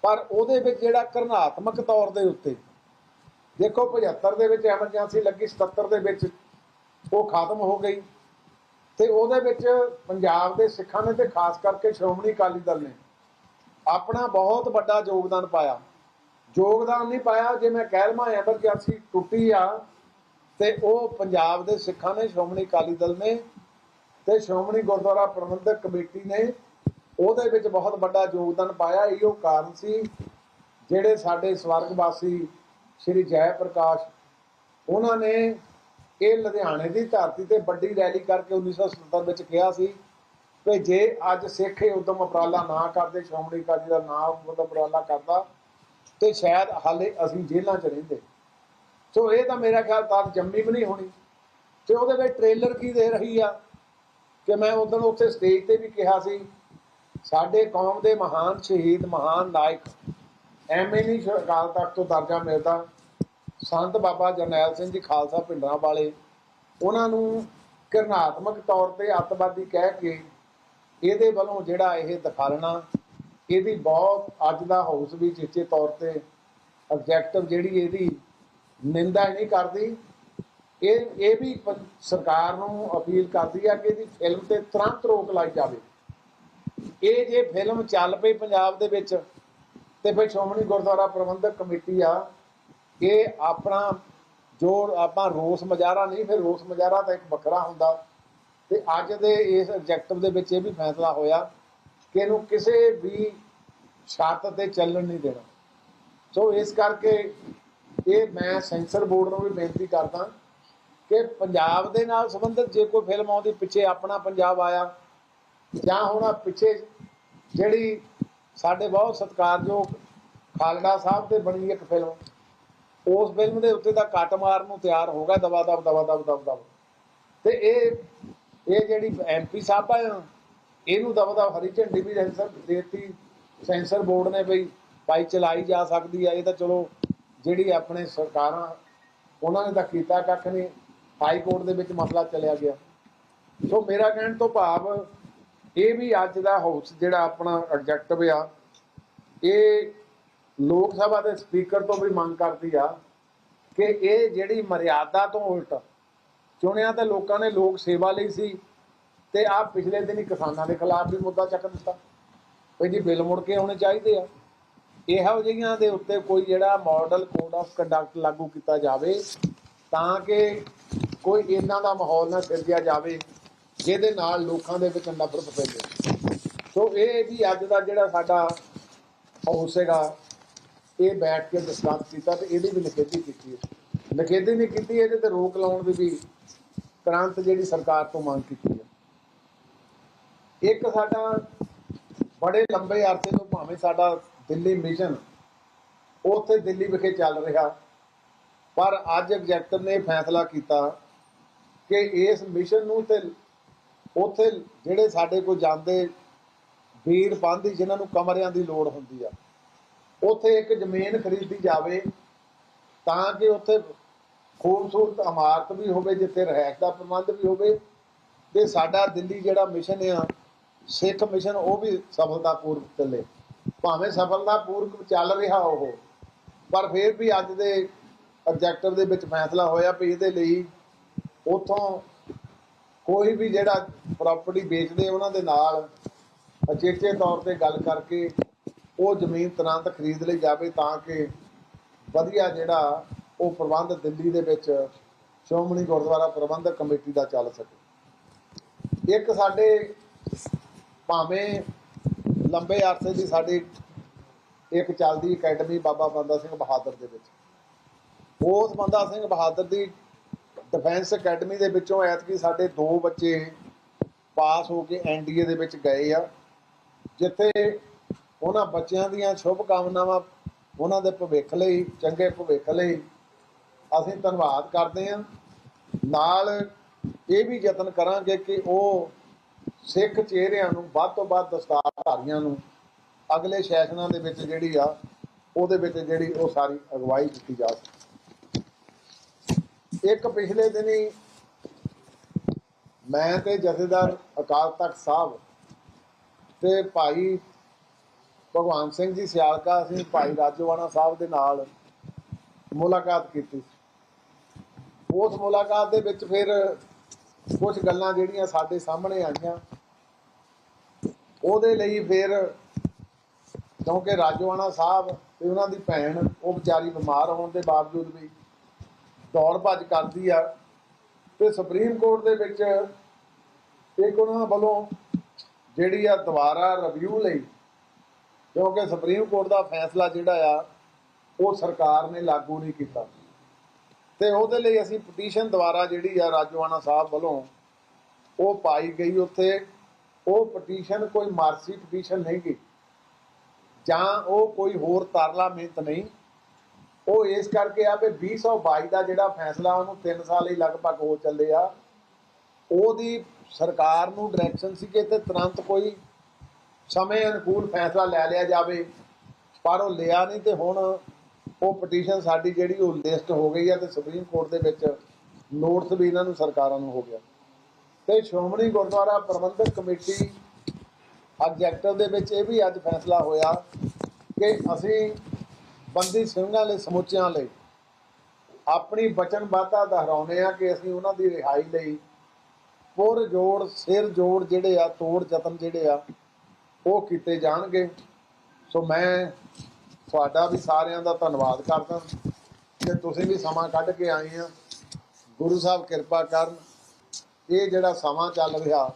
ਪਰ ਉਹਦੇ ਵਿੱਚ ਜਿਹੜਾ ਕਰਨਾਤਮਕ ਤੌਰ ਦੇ ਉੱਤੇ, ਦੇਖੋ 75 ਦੇ ਵਿੱਚ ਐਮਰਜੈਂਸੀ ਲੱਗੀ 77 ਦੇ ਵਿੱਚ ਉਹ ਖਤਮ ਹੋ ਗਈ। ਤੇ ਉਹਦੇ ਵਿੱਚ ਪੰਜਾਬ ਦੇ ਸਿੱਖਾਂ ਨੇ ਤੇ ਖਾਸ ਕਰਕੇ ਸ਼੍ਰੋਮਣੀ ਅਕਾਲੀ ਦਲ ਨੇ ਆਪਣਾ ਬਹੁਤ ਵੱਡਾ ਯੋਗਦਾਨ ਪਾਇਆ। ਯੋਗਦਾਨ ਨਹੀਂ ਪਾਇਆ, ਜੇ ਮੈਂ ਕਹਿ ਲਵਾਂ ਐਮਰਜੈਂਸੀ ਟੁੱਟੀ ਆ ਤੇ ਉਹ ਪੰਜਾਬ ਦੇ ਸਿੱਖਾਂ ਨੇ, ਸ਼੍ਰੋਮਣੀ ਅਕਾਲੀ ਦਲ ਨੇ ਤੇ ਸ਼੍ਰੋਮਣੀ ਗੁਰਦੁਆਰਾ ਪ੍ਰਬੰਧਕ ਕਮੇਟੀ ਨੇ ਉਹਦੇ ਵਿੱਚ ਬਹੁਤ ਵੱਡਾ ਯੋਗਦਾਨ ਪਾਇਆ। ਇਹੋ ਕਾਰਨ ਸੀ ਜਿਹੜੇ ਸਾਡੇ ਸਵਰਗਵਾਸੀ ਸ਼੍ਰੀ ਜੈ ਪ੍ਰਕਾਸ਼, ਉਹਨਾਂ ਨੇ ਇਹ ਲੁਧਿਆਣੇ ਦੀ ਧਰਤੀ ਤੇ ਵੱਡੀ ਰੈਲੀ ਕਰਕੇ 1977 ਵਿੱਚ ਕਿਹਾ ਸੀ ਕਿ ਜੇ ਅੱਜ ਸਿੱਖ ਇਹ ਉਦਮ ਉਪਰਾਲਾ ਨਾ ਕਰਦੇ, ਸ਼੍ਰੋਮਣੀ ਅਕਾਲੀ ਦਾ ਨਾ ਉਦਮ ਉਪਰਾਲਾ ਕਰਦਾ, ਤੇ ਸ਼ਾਇਦ ਹਾਲੇ ਅਸੀਂ ਜੇਲ੍ਹਾਂ 'ਚ ਰਹਿੰਦੇ। ਸੋ ਇਹ ਤਾਂ ਮੇਰਾ ਖਿਆਲ ਤਾਂ ਜੰਮੀ ਵੀ ਨਹੀਂ ਹੋਣੀ। ਤੇ ਉਹਦੇ ਵਿੱਚ ਟ੍ਰੇਲਰ ਕੀ ਦੇ ਰਹੀ ਆ? ਕਿ ਮੈਂ ਉਦੋਂ ਉੱਥੇ ਸਟੇਜ ਤੇ ਵੀ ਕਿਹਾ ਸੀ, ਸਾਡੇ ਕੌਮ ਦੇ ਮਹਾਨ ਸ਼ਹੀਦ, ਮਹਾਨ ਨਾਇਕ ਐਵੇਂ ਨਹੀਂ ਅਕਾਲ ਤਖਤ ਤੋਂ ਦਰਜਾ ਮਿਲਦਾ, ਸੰਤ ਬਾਬਾ ਜਰਨੈਲ ਸਿੰਘ ਜੀ ਖਾਲਸਾ ਪਿੰਡਰਾਂ ਵਾਲੇ, ਉਹਨਾਂ ਨੂੰ ਕਿਰਨਾਤਮਕ ਤੌਰ ਤੇ ਅੱਤਵਾਦੀ ਕਹਿ ਕੇ ਇਹਦੇ ਵੱਲੋਂ ਜਿਹੜਾ ਇਹ ਦਿਖਾਲਣਾ, ਇਹਦੀ ਬਹੁਤ ਅੱਜ ਦਾ ਹਾਊਸ ਵੀ ਚੇਚੇ ਤੌਰ ਤੇ ਆਬਜੈਕਟਿਵ ਜਿਹੜੀ ਇਹਦੀ ਨਿੰਦਾ ਨਹੀਂ ਕਰਦੀ ਇਹ ਇਹ ਵੀ ਸਰਕਾਰ ਨੂੰ ਅਪੀਲ ਕਰਦੀ ਆ ਕਿ ਇਹਦੀ ਫਿਲਮ ਤੇ ਤੁਰੰਤ ਰੋਕ ਲਾਈ ਜਾਵੇ। ਇਹ ਜੇ ਫਿਲਮ ਚੱਲ ਪਈ ਪੰਜਾਬ ਦੇ ਵਿੱਚ, ਤੇ ਫਿਰ ਸ਼੍ਰੋਮਣੀ ਗੁਰਦੁਆਰਾ ਪ੍ਰਬੰਧਕ ਕਮੇਟੀ ਆ, ਇਹ ਆਪਣਾ ਜੋ ਆਪਾਂ ਰੋਸ ਮੁਜ਼ਾਹਰਾ ਨਹੀਂ, ਫਿਰ ਰੋਸ ਮੁਜ਼ਾਹਰਾ ਤਾਂ ਇੱਕ ਵੱਖਰਾ ਹੁੰਦਾ। ਤੇ ਅੱਜ ਦੇ ਇਸ ਆਬਜੈਕਟਿਵ ਦੇ ਵਿੱਚ ਇਹ ਵੀ ਫੈਸਲਾ ਹੋਇਆ ਕਿ ਇਹਨੂੰ ਕਿਸੇ ਵੀ ਛਾਤ ਤੇ ਚੱਲਣ ਨਹੀਂ ਦੇਣਾ। ਸੋ ਇਸ ਕਰਕੇ ਇਹ ਮੈਂ ਸੈਂਸਰ ਬੋਰਡ ਨੂੰ ਵੀ ਬੇਨਤੀ ਕਰਦਾ ਕਿ ਪੰਜਾਬ ਦੇ ਨਾਲ ਸੰਬੰਧਿਤ ਜੇ ਕੋਈ ਫਿਲਮ ਆਉਂਦੀ, ਪਿੱਛੇ ਆਪਣਾ ਪੰਜਾਬ ਆਇਆ, ਜਾਂ ਹੁਣ ਪਿੱਛੇ ਜਿਹੜੀ ਸਾਡੇ ਬਹੁਤ ਸਤਿਕਾਰਯੋਗ ਖਾਲੜਾ ਸਾਹਿਬ ਤੇ ਬਣੀ ਇੱਕ ਫਿਲਮ, ਉਸ ਫਿਲਮ ਦੇ ਉੱਤੇ ਤਾਂ ਕੱਟ ਮਾਰਨ ਨੂੰ ਤਿਆਰ ਹੋ ਗਿਆ, ਦਵਾ ਦਬ ਦਵਾ ਦਬ ਦਵ ਦਵ। ਤੇ ਇਹ ਇਹ ਜਿਹੜੀ ਐਮਪੀ ਸਾਹਿਬ ਆ, ਇਹਨੂੰ ਦਵਾ ਦਵ ਹਰੀ ਝੰਡੀ ਵੀ ਸੈਂਸਰ ਦੇਤੀ, ਸੈਂਸਰ ਬੋਰਡ ਨੇ ਬਈ ਭਾਈ ਚਲਾਈ ਜਾ ਸਕਦੀ ਆ, ਇਹ ਤਾਂ ਚਲੋ ਜਿਹੜੀ ਆਪਣੇ ਸਰਕਾਰਾਂ, ਉਹਨਾਂ ਨੇ ਤਾਂ ਕੀਤਾ ਕੱਖ ਨਹੀਂ। ਹਾਈ ਕੋਰਟ ਦੇ ਵਿੱਚ ਮਸਲਾ ਚਲਿਆ ਗਿਆ। ਸੋ ਮੇਰਾ ਕਹਿਣ ਤੋਂ ਭਾਵ, ਇਹ ਵੀ ਅੱਜ ਦਾ ਹਾਊਸ ਜਿਹੜਾ ਆਪਣਾ ਐਡਜੈਕਟਿਵ ਆ, ਇਹ ਲੋਕ ਸਭਾ ਦੇ ਸਪੀਕਰ ਤੋਂ ਵੀ ਮੰਗ ਕਰਦੀ ਆ ਕਿ ਇਹ ਜਿਹੜੀ ਮਰਿਆਦਾ ਤੋਂ ਉਲਟ ਚੁਣਿਆ ਤਾਂ ਲੋਕਾਂ ਨੇ ਲੋਕ ਸੇਵਾ ਲਈ ਸੀ ਤੇ ਆ ਪਿਛਲੇ ਦਿਨ ਹੀ ਕਿਸਾਨਾਂ ਦੇ ਖਿਲਾਫ ਵੀ ਮੁੱਦਾ ਚੱਕ ਦਿੱਤਾ। ਵੀ ਜੀ ਬਿੱਲ ਮੁੜ ਕੇ ਆਉਣੇ ਚਾਹੀਦੇ ਆ। ਇਹੋ ਜਿਹੀਆਂ ਦੇ ਉੱਤੇ ਕੋਈ ਜਿਹੜਾ ਮਾਡਲ ਕੋਡ ਆਫ ਕੰਡਕਟ ਲਾਗੂ ਕੀਤਾ ਜਾਵੇ ਤਾਂ ਕਿ ਕੋਈ ਇਦਾਂ ਦਾ ਮਾਹੌਲ ਨਾ ਸਿਰਜਿਆ ਜਾਵੇ, ਜਿਹਦੇ ਨਾਲ ਲੋਕਾਂ ਦੇ ਵਿੱਚ ਨਫ਼ਰਤ ਫੈਲੇ। ਸੋ ਇਹ ਵੀ ਅੱਜ ਦਾ ਜਿਹੜਾ ਸਾਡਾ ਹਾਊਸ ਹੈਗਾ ਇਹ ਬੈਠ ਕੇ ਡਿਸਕਸ ਕੀਤਾ ਤੇ ਇਹਦੀ ਵੀ ਨਿਖੇਧੀ ਕੀਤੀ ਹੈ। ਨਿਖੇਧੀ ਨਹੀਂ ਕੀਤੀ, ਇਹਦੇ ਤੇ ਰੋਕ ਲਾਉਣ ਦੀ ਵੀ ਤੁਰੰਤ ਜਿਹੜੀ ਸਰਕਾਰ ਤੋਂ ਮੰਗ ਕੀਤੀ ਹੈ। ਇੱਕ ਸਾਡਾ ਬੜੇ ਲੰਬੇ ਅਰਸੇ ਤੋਂ ਭਾਵੇਂ ਸਾਡਾ ਦਿੱਲੀ ਮਿਸ਼ਨ ਉੱਥੇ ਦਿੱਲੀ ਵਿਖੇ ਚੱਲ ਰਿਹਾ ਪਰ ਅੱਜ ਐਗਜ਼ੈਕਟਿਵ ਨੇ ਫੈਸਲਾ ਕੀਤਾ ਕਿ ਇਸ ਮਿਸ਼ਨ ਨੂੰ ਤੇ ਉਥੇ ਜਿਹੜੇ ਸਾਡੇ ਕੋਲ ਜਾਂਦੇ ਵੀਰ ਬੰਦੀ ਜਿਨ੍ਹਾਂ ਨੂੰ ਕਮਰਿਆਂ ਦੀ ਲੋੜ ਹੁੰਦੀ ਆ, ਉਥੇ ਇੱਕ ਜ਼ਮੀਨ ਖਰੀਦੀ ਜਾਵੇ ਤਾਂ ਕਿ ਉਥੇ ਖੂਬਸੂਰਤ ਇਮਾਰਤ ਵੀ ਹੋਵੇ, ਜਿੱਥੇ ਰਹਿਤ ਦਾ ਪ੍ਰਬੰਧ ਵੀ ਹੋਵੇ ਤੇ ਸਾਡਾ ਦਿੱਲੀ ਜਿਹੜਾ ਮਿਸ਼ਨ ਆ, ਸਿੱਖ ਮਿਸ਼ਨ, ਉਹ ਵੀ ਸਫਲਤਾਪੂਰਵਕ ਚੱਲੇ। ਭਾਵੇਂ ਸਫਲਤਾਪੂਰਵਕ ਚੱਲ ਰਿਹਾ ਉਹ, ਪਰ ਫਿਰ ਵੀ ਅੱਜ ਦੇ ਆਬਜੈਕਟਿਵ ਦੇ ਵਿੱਚ ਫੈਸਲਾ ਹੋਇਆ ਵੀ ਇਹਦੇ ਲਈ ਉਥੋਂ ਕੋਈ ਵੀ ਜਿਹੜਾ ਪ੍ਰਾਪਰਟੀ ਵੇਚਦੇ ਉਹਨਾਂ ਦੇ ਨਾਲ, ਅਚੇਚੇ ਤੌਰ ਤੇ ਗੱਲ ਕਰਕੇ ਉਹ ਜ਼ਮੀਨ ਤੁਰੰਤ ਖਰੀਦ ਲਈ ਜਾਵੇ ਤਾਂ ਕਿ ਵਧੀਆ ਜਿਹੜਾ ਉਹ ਪ੍ਰਬੰਧ ਦਿੱਲੀ ਦੇ ਵਿੱਚ ਸ਼੍ਰੋਮਣੀ ਗੁਰਦੁਆਰਾ ਪ੍ਰਬੰਧਕ ਕਮੇਟੀ ਦਾ ਚੱਲ ਸਕੇ। ਇੱਕ ਸਾਡੇ ਭਾਵੇਂ ਲੰਬੇ ਅਰਸੇ ਦੀ ਸਾਡੀ ਇੱਕ ਚੱਲਦੀ ਅਕੈਡਮੀ ਬਾਬਾ ਬੰਦਾ ਸਿੰਘ ਬਹਾਦਰ ਦੇ ਵਿੱਚ। ਉਸ ਬੰਦਾ ਸਿੰਘ ਬਹਾਦਰ ਦੀ ਡਿਫੈਂਸ ਅਕੈਡਮੀ ਦੇ ਵਿੱਚੋਂ ਐਤਕੀ ਸਾਡੇ ਦੋ ਬੱਚੇ ਪਾਸ ਹੋ ਕੇ ਐਨਡੀਏ ਦੇ ਵਿੱਚ ਗਏ ਆ। ਜਿੱਥੇ ਉਹਨਾਂ ਬੱਚਿਆਂ ਦੀਆਂ ਸ਼ੁਭ ਕਾਮਨਾਵਾਂ ਉਹਨਾਂ ਦੇ ਭਵਿੱਖ ਲਈ, ਚੰਗੇ ਭਵਿੱਖ ਲਈ ਅਸੀਂ ਧੰਨਵਾਦ ਕਰਦੇ ਹਾਂ। ਨਾਲ ਇਹ ਵੀ ਯਤਨ ਕਰਾਂਗੇ ਕਿ ਉਹ ਸਿੱਖ ਚਿਹਰਿਆਂ ਨੂੰ ਵੱਧ ਤੋਂ ਵੱਧ ਦਸਤਾਰਧਾਰੀਆਂ ਨੂੰ ਅਗਲੇ ਸੈਸ਼ਨਾਂ ਦੇ ਵਿੱਚ ਜਿਹੜੀ ਆ, ਉਹਦੇ ਵਿੱਚ ਜਿਹੜੀ ਉਹ ਸਾਰੀ ਅਗਵਾਈ ਕੀਤੀ ਜਾ ਸਕੇ। ਇੱਕ ਪਿਛਲੇ ਦਿਨੀ ਮੈਂ ਤੇ ਜਥੇਦਾਰ ਅਕਾਲ ਤਖਤ ਸਾਹਿਬ ਤੇ ਭਾਈ ਭਗਵਾਨ ਸਿੰਘ ਜੀ ਸਿਆਲਕਾ ਅਸੀਂ ਭਾਈ ਰਾਜੋਵਾਨਾ ਸਾਹਿਬ ਦੇ ਨਾਲ ਮੁਲਾਕਾਤ ਕੀਤੀ। ਉਸ ਮੁਲਾਕਾਤ ਦੇ ਵਿੱਚ ਫਿਰ ਕੁਝ ਗੱਲਾਂ ਜਿਹੜੀਆਂ ਸਾਡੇ ਸਾਹਮਣੇ ਆਈਆਂ, ਉਹਦੇ ਲਈ ਫਿਰ ਕਿਉਂਕਿ ਰਾਜੋਆਣਾ ਸਾਹਿਬ ਤੇ ਉਹਨਾਂ ਦੀ ਭੈਣ, ਉਹ ਵਿਚਾਰੀ ਬਿਮਾਰ ਹੋਣ ਦੇ ਬਾਵਜੂਦ ਵੀ ਦੌੜ ਭੱਜ ਕਰਦੀ ਆ ਤੇ ਸੁਪਰੀਮ ਕੋਰਟ ਦੇ ਵਿੱਚ ਇੱਕ ਉਹਨਾਂ ਵੱਲੋਂ ਜਿਹੜੀ ਆ ਦੁਬਾਰਾ ਰਿਵਿਊ ਲਈ, ਕਿਉਂਕਿ ਸੁਪਰੀਮ ਕੋਰਟ ਦਾ ਫੈਸਲਾ ਜਿਹੜਾ ਆ, ਉਹ ਸਰਕਾਰ ਨੇ ਲਾਗੂ ਨਹੀਂ ਕੀਤਾ। ਤੇ ਉਹਦੇ ਲਈ ਅਸੀਂ ਪਟੀਸ਼ਨ ਦੁਆਰਾ ਜਿਹੜੀ ਆ ਰਾਜੋਆਣਾ ਸਾਹਿਬ ਵੱਲੋਂ ਉਹ ਪਾਈ ਗਈ ਉੱਥੇ। ਉਹ ਪਟੀਸ਼ਨ ਕੋਈ ਮਾਰਸੀ ਪਟੀਸ਼ਨ ਨਹੀਂ ਗਈ। ਜਾਂ ਉਹ ਕੋਈ ਹੋਰ ਤਰਲਾ ਮਿਹਨਤ ਨਹੀਂ। ਉਹ ਇਸ ਕਰਕੇ ਆ ਵੀ 2022 ਦਾ ਜਿਹੜਾ ਫੈਸਲਾ ਉਹਨੂੰ 3 ਸਾਲ ਹੀ ਲਗਭਗ ਹੋ ਚੱਲੇ ਆ। ਉਹਦੀ ਸਰਕਾਰ ਨੂੰ ਡਾਇਰੈਕਸ਼ਨ ਸੀ ਕਿ ਇੱਥੇ ਤੁਰੰਤ ਕੋਈ ਸਮੇਂ ਅਨੁਕੂਲ ਫੈਸਲਾ ਲੈ ਲਿਆ ਜਾਵੇ। ਪਰ ਉਹ ਲਿਆ ਨਹੀਂ ਤੇ ਹੁਣ ਉਹ ਪਟੀਸ਼ਨ ਸਾਡੀ ਜਿਹੜੀ ਉਹ ਲਿਸਟ ਹੋ ਗਈ ਆ ਤੇ ਸੁਪਰੀਮ ਕੋਰਟ ਦੇ ਵਿੱਚ ਨੋਟਿਸ ਵੀ ਇਹਨਾਂ ਨੂੰ ਸਰਕਾਰਾਂ ਨੂੰ ਹੋ ਗਿਆ। ਤੇ ਸ਼੍ਰੋਮਣੀ ਗੁਰਦੁਆਰਾ ਪ੍ਰਬੰਧਕ ਕਮੇਟੀ ਐਗਜੈਕਟਿਵ ਦੇ ਵਿੱਚ ਇਹ ਵੀ ਅੱਜ ਫੈਸਲਾ ਹੋਇਆ ਕਿ ਅਸੀਂ ਬੰਦੀ ਸਿੰਘਾਂ ਲਈ ਸਮੁੱਚਿਆਂ ਲਈ ਆਪਣੀ ਵਚਨਬੱਧਤਾ ਦੁਹਰਾਉਂਦੇ ਆ ਕਿ ਅਸੀਂ ਉਹਨਾਂ ਦੀ ਰਿਹਾਈ ਲਈ ਪੁਰ ਜੋੜ, ਸਿਰ ਜੋੜ ਜਿਹੜੇ ਆ, ਤੋੜ ਯਤਨ ਜਿਹੜੇ ਆ, ਉਹ ਕੀਤੇ ਜਾਣਗੇ। ਸੋ ਮੈਂ ਤੁਹਾਡਾ ਵੀ ਸਾਰਿਆਂ ਦਾ ਧੰਨਵਾਦ ਕਰਦਾ ਕਿ ਤੁਸੀਂ ਵੀ ਸਮਾਂ ਕੱਢ ਕੇ ਆਏ ਆ। ਗੁਰੂ ਸਾਹਿਬ ਕਿਰਪਾ ਕਰਨ। ਇਹ ਜਿਹੜਾ ਸਮਾਂ ਚੱਲ ਰਿਹਾ,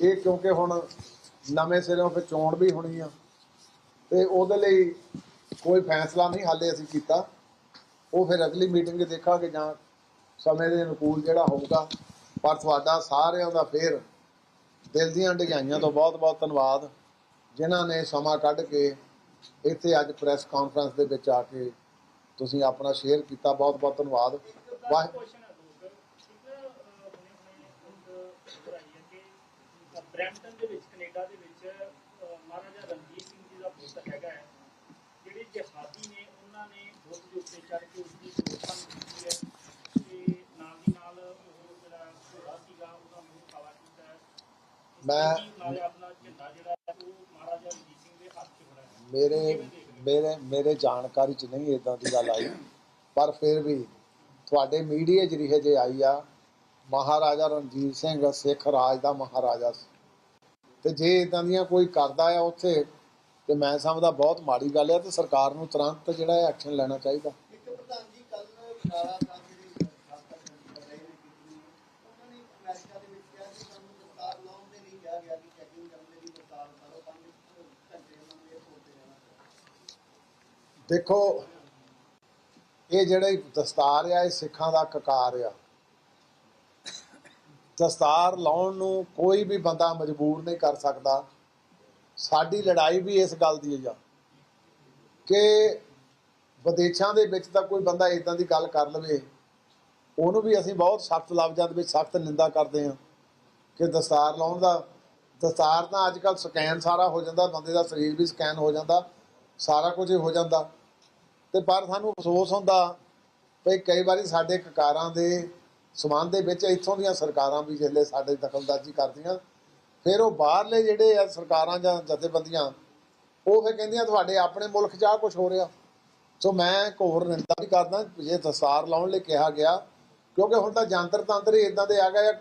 ਇਹ ਕਿਉਂਕਿ ਹੁਣ ਨਵੇਂ ਸਿਰੋਂ ਫਿਰ ਚੋਣ ਵੀ ਹੋਣੀ ਆ। ਤੇ ਉਹਦੇ ਲਈ ਕੋਈ ਫੈਸਲਾ ਨਹੀਂ ਹਾਲੇ ਅਸੀਂ ਕੀਤਾ। ਉਹ ਫਿਰ ਅਗਲੀ ਮੀਟਿੰਗ 'ਚ ਦੇਖਾਂਗੇ ਜਾਂ ਸਮੇਂ ਦੇ ਅਨੁਕੂਲ ਜਿਹੜਾ ਹੋਊਗਾ। ਪਰ ਤੁਹਾਡਾ ਸਾਰਿਆਂ ਦਾ ਫੇਰ ਦਿਲ ਦੀਆਂ ਡਿਗਾਈਆਂ ਤੋਂ ਬਹੁਤ ਬਹੁਤ ਧੰਨਵਾਦ। ਜਿਨ੍ਹਾਂ ਨੇ ਸਮਾਂ ਕੱਢ ਕੇ ਇੱਥੇ ਅੱਜ ਪ੍ਰੈਸ ਕਾਨਫਰੰਸ ਦੇ ਵਿੱਚ ਆ ਕੇ ਤੁਸੀਂ ਆਪਣਾ ਸ਼ੇਅਰ ਕੀਤਾ। ਬਹੁਤ ਬਹੁਤ ਧੰਨਵਾਦ। ਵਾਹ ਦੇ ਵਿੱਚ ਕੈਨੇਡਾ ਦੇ ਵਿੱਚ ਮਹਾਰਾਜਾ ਰਣਜੀਤ ਸਿੰਘ ਜੀ ਦਾ ਪੁੱਤਰ ਹੈਗਾ ਹੈ। ਜਹਾਦੀ ਨੇ ਉਹਨਾਂ ਨੇ ਬੁੱਧ ਦੇ ਉੱਤੇ ਚੜ੍ਹ ਕੇ ਉਸ ਦੀ ਸਮਰਥਨ ਕੀਤੀ ਹੈ। ਤੇ ਨਾਲ ਦੀ ਨਾਲ ਉਹ ਜਿਹੜਾ ਘੋੜਾ ਸੀਗਾ ਉਹਦਾ ਮੂੰਹ ਕਾਲਾ ਕੀਤਾ ਹੈ। ਮੈਂ- ਨਾਲੇ ਆਪਣਾ ਝੰਡਾ ਜਿਹੜਾ ਹੈ ਉਹ ਮਹਾਰਾਜਾ ਰਣਜੀਤ ਸਿੰਘ ਦੇ ਹੱਥ 'ਚ ਫੜਿਆ ਮੇਰੇ ਮੇਰੇ ਮੇਰੇ ਜਾਣਕਾਰੀ 'ਚ ਨਹੀਂ ਇਦਾਂ ਦੀ ਗੱਲ ਆਈ ਪਰ ਫਿਰ ਵੀ ਤੁਹਾਡੇ ਮੀਡੀਆ ਜਰੀਏ ਜੇ ਆਈ ਆ ਮਹਾਰਾਜਾ ਰਣਜੀਤ ਸਿੰਘ ਸਿੱਖ ਰਾਜ ਦਾ ਮਹਾਰਾਜਾ ਸੀ। ਤੇ ਜੇ ਇਦਾਂ ਦੀਆਂ ਕੋਈ ਕਰਦਾ ਆ ਉੱਥੇ ਤੇ ਮੈਂ ਸਮਝਦਾ ਬਹੁਤ ਮਾੜੀ ਗੱਲ ਆ ਤੇ ਸਰਕਾਰ ਨੂੰ ਤੁਰੰਤ ਜਿਹੜਾ ਐਕਸ਼ਨ ਲੈਣਾ ਚਾਹੀਦਾ। ਇੱਕ ਪ੍ਰਧਾਨ ਜੀ ਕੱਲ ਬਨਾਲਾ ਸਾਹਿਬ ਜਿਹੜੀ ਖਾਸਕਰ ਕਰ ਰਹੇ ਨੇ ਕੀਤੀ। ਉਹਨਾਂ ਨੇ ਅਮਰੀਕਾ ਦੇ ਵਿੱਚ ਕਿਹਾ ਕਿ ਸਾਨੂੰ ਦਸਤਾਰ ਲਾਉਣ ਦੇ ਲਈ ਕਿਹਾ ਗਿਆ ਕਿ ਚੈਕਿੰਗ ਕਰਨ ਦੇ ਲਈ ਦਸਤਾਰ ਕਰੋ ਪੰਜ ਘੰਟੇ ਉਹਨਾਂ ਨੂੰ 에어ਪੋਰਟ ਤੇ ਰਹਿਣਾ ਪਿਆ ਦੇਖੋ ਇਹ ਜਿਹੜੇ ਦਸਤਾਰ ਆ ਇਹ ਸਿੱਖਾਂ ਦਾ ਕਕਾਰ ਆ। ਦਸਤਾਰ ਲਾਉਣ ਨੂੰ ਕੋਈ ਵੀ ਬੰਦਾ ਮਜਬੂਰ ਨਹੀਂ ਕਰ ਸਕਦਾ। ਸਾਡੀ ਲੜਾਈ ਵੀ ਇਸ ਗੱਲ ਦੀ ਆ ਕਿ ਵਿਦੇਸ਼ਾਂ ਦੇ ਵਿੱਚ ਤਾਂ ਕੋਈ ਬੰਦਾ ਇਦਾਂ ਦੀ ਗੱਲ ਕਰ ਲਵੇ, ਉਹਨੂੰ ਵੀ ਅਸੀਂ ਬਹੁਤ ਸਖਤ ਲਫ਼ਜ਼ਾਂ ਦੇ ਵਿੱਚ ਸਖਤ ਨਿੰਦਾ ਕਰਦੇ ਹਾਂ ਕਿ ਦਸਤਾਰ ਲਾਉਣ ਦਾ, ਦਸਤਾਰ ਤਾਂ ਅੱਜ ਕੱਲ ਸਕੈਨ ਸਾਰਾ ਹੋ ਜਾਂਦਾ, ਬੰਦੇ ਦਾ ਸਰੀਰ ਵੀ ਸਕੈਨ ਹੋ ਜਾਂਦਾ, ਸਾਰਾ ਕੁਝ ਹੋ ਜਾਂਦਾ ਤੇ ਪਰ ਸਾਨੂੰ ਅਫਸੋਸ ਹੁੰਦਾ ਵੀ ਕਈ ਵਾਰੀ ਸਾਡੇ ਕਕਾਰਾਂ ਦੇ ਸਮਾਨ ਦੇ ਵਿੱਚ ਇੱਥੋਂ ਦੀਆਂ ਸਰਕਾਰਾਂ ਵੀ ਜਿਹੜੇ ਸਾਡੇ ਦਖਲਅੰਦਾਜ਼ੀ ਕਰਦੀਆਂ ਫਿਰ ਉਹ ਬਾਹਰਲੇ ਜਿਹੜੇ ਆ ਸਰਕਾਰਾਂ ਜਾਂ ਜਥੇਬੰਦੀਆਂ, ਉਹ ਫਿਰ ਕਹਿੰਦੀਆਂ, ਤੁਹਾਡੇ ਆਪਣੇ ਮੁਲਕ 'ਚ ਆ ਕੁਝ ਹੋ ਰਿਹਾ। ਸੋ ਮੈਂ ਘੋਰ ਨਿੰਦਾ ਵੀ ਕਰਦਾ ਜੇ ਦਸਤਾਰ ਲਾਉਣ ਲਈ ਕਿਹਾ ਗਿਆ, ਕਿਉਂਕਿ ਹੁਣ ਤਾਂ ਜੰਤਰ ਤੰਤਰ ਹੀ ਇਦਾਂ ਦੇ ਆ ਗਏ ਆ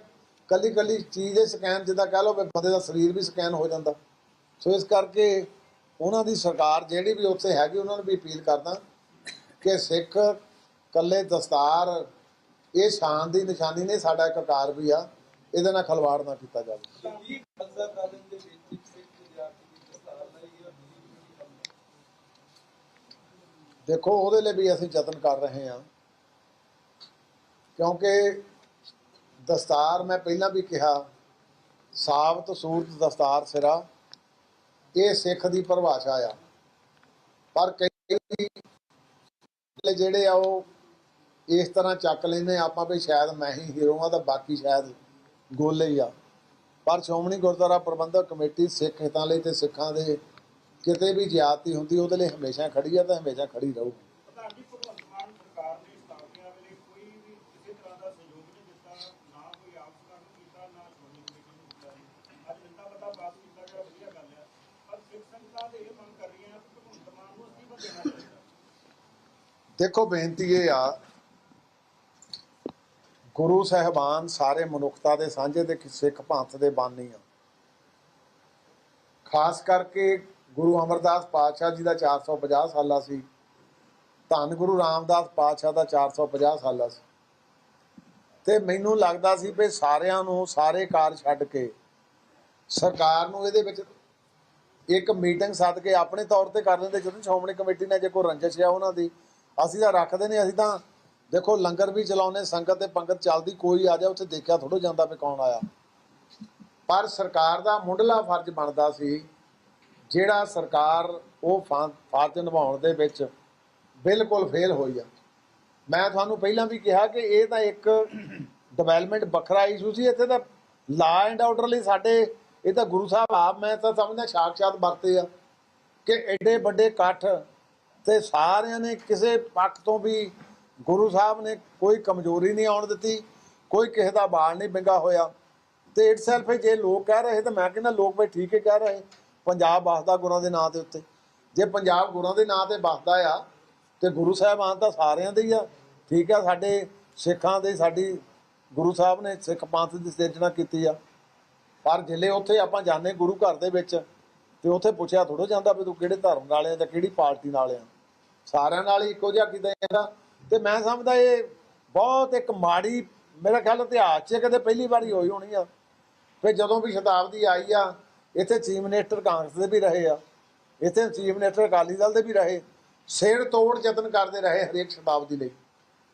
ਕੱਲੀ ਕੱਲੀ ਚੀਜ਼ ਦੇ ਸਕੈਨ ਜਿੱਦਾਂ ਕਹਿ ਲਓ ਵੀ ਬੰਦੇ ਦਾ ਸਰੀਰ ਵੀ ਸਕੈਨ ਹੋ ਜਾਂਦਾ। ਸੋ ਇਸ ਕਰਕੇ ਉਹਨਾਂ ਦੀ ਸਰਕਾਰ ਜਿਹੜੀ ਵੀ ਉੱਥੇ ਹੈਗੀ, ਉਹਨਾਂ ਨੂੰ ਵੀ ਅਪੀਲ ਕਰਦਾ ਕਿ ਸਿੱਖ ਕੱਲੇ ਦਸਤਾਰ, ਇਹ ਸ਼ਾਨ ਦੀ ਨਿਸ਼ਾਨੀ ਨੇ ਸਾਡਾ ਇੱਕ ਕਾਰ ਵੀ ਆ, ਇਹਦੇ ਨਾਲ ਖਲਵਾੜ ਨਾ ਕੀਤਾ ਜਾਵੇ। ਦੇਖੋ, ਉਹਦੇ ਲਈ ਵੀ ਅਸੀਂ ਯਤਨ ਕਰ ਰਹੇ ਹਾਂ। ਕਿਉਂਕਿ ਦਸਤਾਰ ਮੈਂ ਪਹਿਲਾਂ ਵੀ ਕਿਹਾ, ਸਾਬਤ ਸੂਰਤ ਦਸਤਾਰ ਸਿਰਾ, ਇਹ ਸਿੱਖ ਦੀ ਪਰਿਭਾਸ਼ਾ ਆ। ਪਰ ਕਈ ਜਿਹੜੇ- ਆ ਉਹ ਇਸ ਤਰ੍ਹਾਂ ਚੱਕ ਲੈਂਦੇ ਆਪਾਂ ਵੀ ਸ਼ਾਇਦ ਮੈਂ ਹੀ ਹੀਰੋ ਆ ਤਾਂ ਬਾਕੀ ਸ਼ਾਇਦ ਗੋਲੇ ਹੀ ਆ। ਪਰ ਸ਼੍ਰੋਮਣੀ ਗੁਰਦੁਆਰਾ ਪ੍ਰਬੰਧਕ ਕਮੇਟੀ ਸਿੱਖ ਹਿੱਤਾਂ ਲਈ ਤੇ ਸਿੱਖਾਂ ਦੇ ਕਿਤੇ ਵੀ ਜ਼ਿਆਦਤੀ ਹੁੰਦੀ ਉਹਦੇ ਲਈ ਹਮੇਸ਼ਾ ਖੜੀ ਆ ਤੇ ਹਮੇਸ਼ਾ ਖੜੀ ਰਹੂ। ਦੇਖੋ ਬੇਨਤੀ ਇਹ ਆ ਗੁਰੂ ਸਾਹਿਬਾਨ ਸਾਰੇ ਮਨੁੱਖਤਾ ਦੇ ਸਾਂਝੇ ਤੇ ਸਿੱਖ ਪੰਥ ਦੇ ਬਾਨੀ ਆ। ਖਾਸ ਕਰਕੇ ਗੁਰੂ ਅਮਰਦਾਸ ਪਾਤਸ਼ਾਹ ਜੀ ਦਾ 450 ਸਾਲਾ ਸੀ। ਧੰਨ ਗੁਰੂ ਰਾਮਦਾਸ ਪਾਤਸ਼ਾਹ ਦਾ 450 ਸਾਲਾ ਸੀ। ਤੇ ਮੈਨੂੰ ਲੱਗਦਾ ਸੀ ਵੀ ਸਾਰਿਆਂ ਨੂੰ ਸਾਰੇ ਕਾਰ ਛੱਡ ਕੇ ਸਰਕਾਰ ਨੂੰ ਇਹਦੇ ਵਿੱਚ ਇੱਕ ਮੀਟਿੰਗ ਸੱਦ ਕੇ ਆਪਣੇ ਤੌਰ ਤੇ ਕਰ ਲੈਂਦੇ। ਜਦੋਂ ਸ਼੍ਰੋਮਣੀ ਕਮੇਟੀ ਨੇ ਜੇ ਕੋਈ ਰੰਜਿਸ਼ ਆ ਉਹਨਾਂ ਦੀ, ਅਸੀਂ ਤਾਂ ਰੱਖਦੇ ਨੇ ਅਸੀਂ ਤਾਂ ਦੇਖੋ, ਲੰਗਰ ਵੀ ਚਲਾਉਨੇ ਸੰਗਤ ਤੇ ਪੰਗਤ ਚੱਲਦੀ, ਕੋਈ ਆ ਜਾ ਉੱਥੇ ਦੇਖਿਆ ਥੋੜੋ ਜਾਂਦਾ ਵੀ ਕੌਣ ਆਇਆ। ਪਰ ਸਰਕਾਰ ਦਾ ਮੁੱਢਲਾ ਫਰਜ਼ ਬਣਦਾ ਸੀ, ਜਿਹੜਾ ਸਰਕਾਰ ਉਹ ਫਰਜ਼ ਨਿਭਾਉਣ ਦੇ ਵਿੱਚ ਬਿਲਕੁਲ ਫੇਲ ਹੋਈ ਆ। ਮੈਂ ਤੁਹਾਨੂੰ ਪਹਿਲਾਂ ਵੀ ਕਿਹਾ ਕਿ ਇਹ ਤਾਂ ਇੱਕ ਡਿਵੈਲਪਮੈਂਟ ਵੱਖਰਾ ਇਸ਼ੂ ਸੀ, ਇੱਥੇ ਤਾਂ ਲਾ ਐਂਡ ਆਰਡਰ ਲਈ ਸਾਡੇ, ਇਹ ਤਾਂ ਗੁਰੂ ਸਾਹਿਬ ਆਪ, ਮੈਂ ਤਾਂ ਸਮਝਦਾ ਸਾਖਸ਼ਾਤ ਵਰਤੇ ਆ ਕਿ ਐਡੇ ਵੱਡੇ ਇਕੱਠ ਤੇ ਸਾਰਿਆਂ ਨੇ ਕਿਸੇ ਪੱਖ ਤੋਂ ਵੀ ਗੁਰੂ ਸਾਹਿਬ ਨੇ ਕੋਈ ਕਮਜ਼ੋਰੀ ਨਹੀਂ ਆਉਣ ਦਿੱਤੀ, ਕੋਈ ਕਿਸੇ ਦਾ ਬਾਲ ਨਹੀਂ ਵਿੰਗਾ ਹੋਇਆ। ਤੇ ਇਟਸੈਲਫ ਜੇ ਲੋਕ ਕਹਿ ਰਹੇ, ਤਾਂ ਮੈਂ ਕਹਿੰਦਾ ਲੋਕ ਬਈ ਠੀਕ ਹੀ ਕਹਿ ਰਹੇ। ਪੰਜਾਬ ਵਸਦਾ ਗੁਰਾਂ ਦੇ ਨਾਂ ਦੇ ਉੱਤੇ। ਜੇ ਪੰਜਾਬ ਗੁਰਾਂ ਦੇ ਨਾਂ ਤੇ ਵਸਦਾ ਆ, ਤੇ ਗੁਰੂ ਸਾਹਿਬਾਨ ਤਾਂ ਸਾਰਿਆਂ ਦੇ ਹੀ ਆ। ਠੀਕ ਆ, ਸਾਡੇ ਸਿੱਖਾਂ ਦੇ, ਸਾਡੀ ਗੁਰੂ ਸਾਹਿਬ ਨੇ ਸਿੱਖ ਪੰਥ ਦੀ ਸਿਰਜਣਾ ਕੀਤੀ ਆ। ਪਰ ਜਿਲੇ ਉੱਥੇ ਆਪਾਂ ਜਾਂਦੇ ਗੁਰੂ ਘਰ ਦੇ ਵਿੱਚ, ਤੇ ਉੱਥੇ ਪੁੱਛਿਆ ਥੋੜੋ ਜਾਂਦਾ ਵੀ ਤੂੰ ਕਿਹੜੇ ਧਰਮ ਨਾਲ ਆ ਜਾਂ ਕਿਹੜੀ ਪਾਰਟੀ ਨਾਲ ਆ। ਸਾਰਿਆਂ ਨਾਲ ਹੀ ਇੱਕੋ ਜਿਹਾ ਕਿਦਾਂ ਜਾਂਦਾ ਤੇ ਮੈਂ ਸਮਝਦਾ ਇਹ ਬਹੁਤ ਇੱਕ ਮਾੜੀ, ਮੇਰਾ ਖਿਆਲ ਇਤਿਹਾਸ 'ਚ ਕਦੇ ਪਹਿਲੀ ਵਾਰੀ ਹੋਈ ਹੋਣੀ ਆ। ਫਿਰ ਜਦੋਂ ਵੀ ਸ਼ਤਾਬਦੀ ਆਈ ਆ, ਇੱਥੇ ਚੀਫ ਮਿਨਿਸਟਰ ਕਾਂਗਰਸ ਦੇ ਵੀ ਰਹੇ ਆ, ਇੱਥੇ ਚੀਫ ਮਿਨਿਸਟਰ ਅਕਾਲੀ ਦਲ ਦੇ ਵੀ ਰਹੇ, ਸਿਰ ਤੋੜ ਯਤਨ ਕਰਦੇ ਰਹੇ ਹਰੇਕ ਸ਼ਤਾਬਦੀ ਲਈ।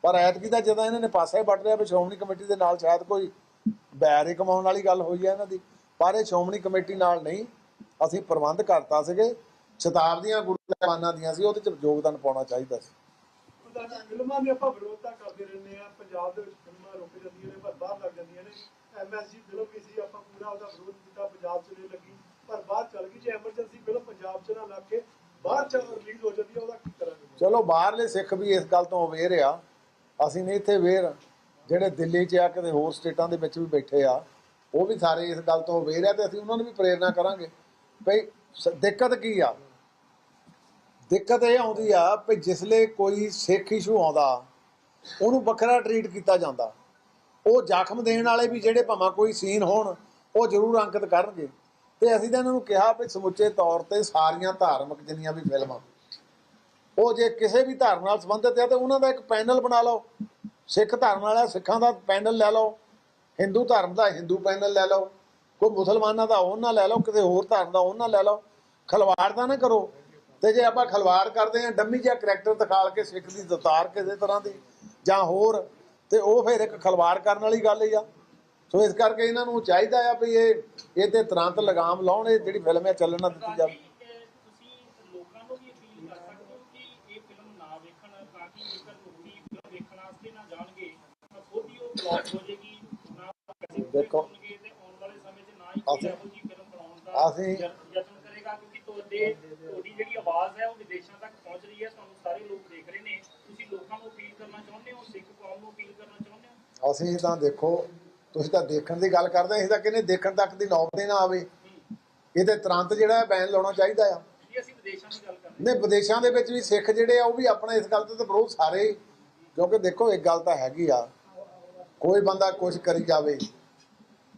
ਪਰ ਐਤਕੀ ਦਾ ਜਦੋਂ ਇਹਨਾਂ ਨੇ ਪਾਸਾ ਹੀ ਵੱਟ ਲਿਆ ਵੀ ਸ਼੍ਰੋਮਣੀ ਕਮੇਟੀ ਦੇ ਨਾਲ ਸ਼ਾਇਦ ਕੋਈ ਬੈਰ ਹੀ ਕਮਾਉਣ ਵਾਲੀ ਗੱਲ ਹੋਈ ਹੈ ਇਹਨਾਂ ਦੀ, ਪਰ ਇਹ ਸ਼੍ਰੋਮਣੀ ਕਮੇਟੀ ਨਾਲ ਨਹੀਂ, ਅਸੀਂ ਪ੍ਰਬੰਧ ਕਰਤਾ ਸੀਗੇ, ਸ਼ਤਾਬਦੀਆਂ ਗੁਰੂ ਸਾਹਿਬਾਨਾਂ ਦੀਆਂ ਸੀ, ਉਹਦੇ ਚ ਯੋਗਦਾਨ ਪਾਉਣਾ ਚਾਹੀਦਾ ਸੀ। ਉਹਦਾ ਫਿਲਮਾਂ ਦੀ ਆਪਾਂ ਵਿਰੋਧਤਾ ਕਰਦੇ ਰਹਿੰਦੇ ਆ ਪੰਜਾਬ ਦੇ ਵਿੱਚ ਫਿਲਮਾਂ ਰੁਕ ਜਾਂਦੀਆਂ ਨੇ, ਪਰ ਬਾਹਰ ਲੱਗ ਜਾਂਦੀਆਂ ਨੇ। ਐਮਐਸਜੀ ਫਿਲਮ ਵੀ ਸੀ, ਆਪਾਂ ਪੂਰਾ ਉਹਦਾ ਵਿਰੋਧ ਕੀਤਾ, ਪੰਜਾਬ 'ਚ ਨਹੀਂ ਲੱਗੀ, ਪਰ ਬਾਹਰ ਚੱਲ ਗਈ। ਜੇ ਐਮਰਜੈਂਸੀ ਫਿਲਮ ਪੰਜਾਬ 'ਚ ਨਾ ਲੱਗ ਕੇ ਬਾਹਰ ਚੱਲ ਰਿਲੀਜ਼ ਹੋ ਜਾਂਦੀ ਹੈ ਉਹਦਾ ਕੀ ਕਰਾਂਗੇ ਚਲੋ, ਬਾਹਰਲੇ ਸਿੱਖ ਵੀ ਇਸ ਗੱਲ ਤੋਂ ਅਵੇਅਰ ਆ। ਅਸੀਂ ਨਹੀਂ ਇੱਥੇ ਅਵੇਅਰ ਜਿਹੜੇ ਦਿੱਲੀ 'ਚ ਆ, ਕਿਤੇ ਹੋਰ ਸਟੇਟਾਂ ਦੇ ਵਿੱਚ ਵੀ ਬੈਠੇ ਆ, ਉਹ ਵੀ ਸਾਰੇ ਇਸ ਗੱਲ ਤੋਂ ਅਵੇਅਰ ਆ ਤੇ ਅਸੀਂ ਉਹਨਾਂ ਨੂੰ ਵੀ ਪ੍ਰੇਰਨਾ ਕਰਾਂਗੇ। ਭਈ ਦਿੱਕਤ ਕੀ ਆ? ਦਿੱਕਤ ਇਹ ਆਉਂਦੀ ਆ ਵੀ ਜਿਸਲੇ ਕੋਈ ਸਿੱਖ ਇਸ਼ੂ ਆਉਂਦਾ, ਉਹਨੂੰ ਵੱਖਰਾ ਟਰੀਟ ਕੀਤਾ ਜਾਂਦਾ। ਉਹ ਜ਼ਖਮ ਦੇਣ ਵਾਲੇ ਵੀ ਜਿਹੜੇ ਭਾਵੇਂ ਕੋਈ ਸੀਨ ਹੋਣ, ਉਹ ਜ਼ਰੂਰ ਅੰਕਿਤ ਕਰਨਗੇ। ਤੇ ਅਸੀਂ ਤਾਂ ਇਹਨਾਂ ਨੂੰ ਕਿਹਾ ਵੀ ਸਮੁੱਚੇ ਤੌਰ ਤੇ ਸਾਰੀਆਂ ਧਾਰਮਿਕ ਜਿੰਨੀਆਂ ਵੀ ਫਿਲਮਾਂ, ਉਹ ਜੇ ਕਿਸੇ ਵੀ ਧਰਮ ਨਾਲ ਸੰਬੰਧਿਤ ਹੈ ਤਾਂ ਉਹਨਾਂ ਦਾ ਇੱਕ ਪੈਨਲ ਬਣਾ ਲਓ। ਸਿੱਖ ਧਰਮ ਵਾਲਾ ਸਿੱਖਾਂ ਦਾ ਪੈਨਲ ਲੈ ਲਓ। ਹਿੰਦੂ ਧਰਮ ਦਾ ਹਿੰਦੂ ਪੈਨਲ ਲੈ ਲਓ। ਕੋਈ ਮੁਸਲਮਾਨਾਂ ਦਾ ਉਹਨਾਂ ਲੈ ਲਓ, ਕਿਸੇ ਹੋਰ ਧਰਮ ਦਾ ਉਹਨਾਂ ਲੈ ਲਓ। ਖਲਵਾੜ ਦਾ ਨਾ ਕਰੋ। ਤੇ ਜੇ ਆਪਾਂ ਖਲਵਾੜ ਕਰਦੇ ਹਾਂ ਡੰਮੀ ਜਿਹਾ ਕਰੈਕਟਰ ਦਿਖਾਲ ਕੇ ਸਿੱਖ ਦੀ ਦਤਾਰ ਕਿਸੇ ਤਰ੍ਹਾਂ ਦੀ ਜਾਂ ਹੋਰ ਤੇ ਉਹ ਫਿਰ ਇੱਕ ਖਲਵਾੜ ਕਰਨ ਵਾਲੀ ਗੱਲ ਹੀ ਆ। ਸੋ ਇਸ ਕਰਕੇ ਇਹਨਾਂ ਨੂੰ ਚਾਹੀਦਾ ਆ ਵੀ ਇਹ ਇਹ ਤੇ ਤੁਰੰਤ ਲਗਾਮ ਲਾਉਣ ਇਹ ਜਿਹੜੀ ਫਿਲਮ ਹੈ ਚੱਲਣ ਨਾ ਦਿੱਤੀ ਜਾਵੇ। ਦੇਖੋ, ਅਸੀਂ- ਅਸੀਂ- ਕਿਉਂਕਿ ਤੁਹਾਡੇ ਜਿਹੜੀ ਆਵਾਜ਼ ਹੈ ਉਹ ਵਿਦੇਸ਼ਾਂ ਤੱਕ ਪਹੁੰਚ ਰਹੀ ਹੈ ਤੁਹਾਨੂੰ ਸਾਰੇ ਲੋਕ ਦੇਖ ਰਹੇ ਨੇ। ਤੁਸੀਂ ਲੋਕਾਂ ਨੂੰ ਅਪੀਲ ਕਰਨਾ ਚਾਹੁੰਦੇ ਹੋ ਸਿੱਖ ਕੌਮ ਨੂੰ ਅਪੀਲ ਕਰਨਾ ਚਾਹੁੰਦੇ ਹੋ? ਅਸੀਂ ਤਾਂ ਦੇਖੋ ਤੁਸੀਂ ਤਾਂ ਦੇਖਣ ਦੀ ਗੱਲ ਕਰਦੇ ਅਸੀਂ ਤਾਂ ਕਹਿੰਦੇ ਦੇਖਣ ਤੱਕ ਦੀ ਨੌਬਤ ਨਾ ਆਵੇ। ਇਹ ਤੇ ਤੁਰੰਤ ਜਿਹੜਾ ਬੈਨ ਲਾਉਣਾ ਚਾਹੀਦਾ ਆ। ਜੀ ਅਸੀਂ ਵਿਦੇਸ਼ਾਂ ਦੀ ਗੱਲ ਕਰ ਰਹੇ ਨੇ ਵਿਦੇਸ਼ਾਂ ਦੇ ਵਿੱਚ ਵੀ ਸਿੱਖ ਜਿਹੜੇ ਆ ਉਹ ਵੀ ਆਪਣਾ ਇਸ ਗੱਲ ਤੇ ਤਾਂ ਵਿਰੋਧ ਸਾਰੇ ਕਿਉਂਕਿ ਦੇਖੋ ਇੱਕ ਗੱਲ ਤਾਂ ਹੈਗੀ ਆ ਕੋਈ ਬੰਦਾ ਕੁਝ ਕਰੀ ਜਾਵੇ।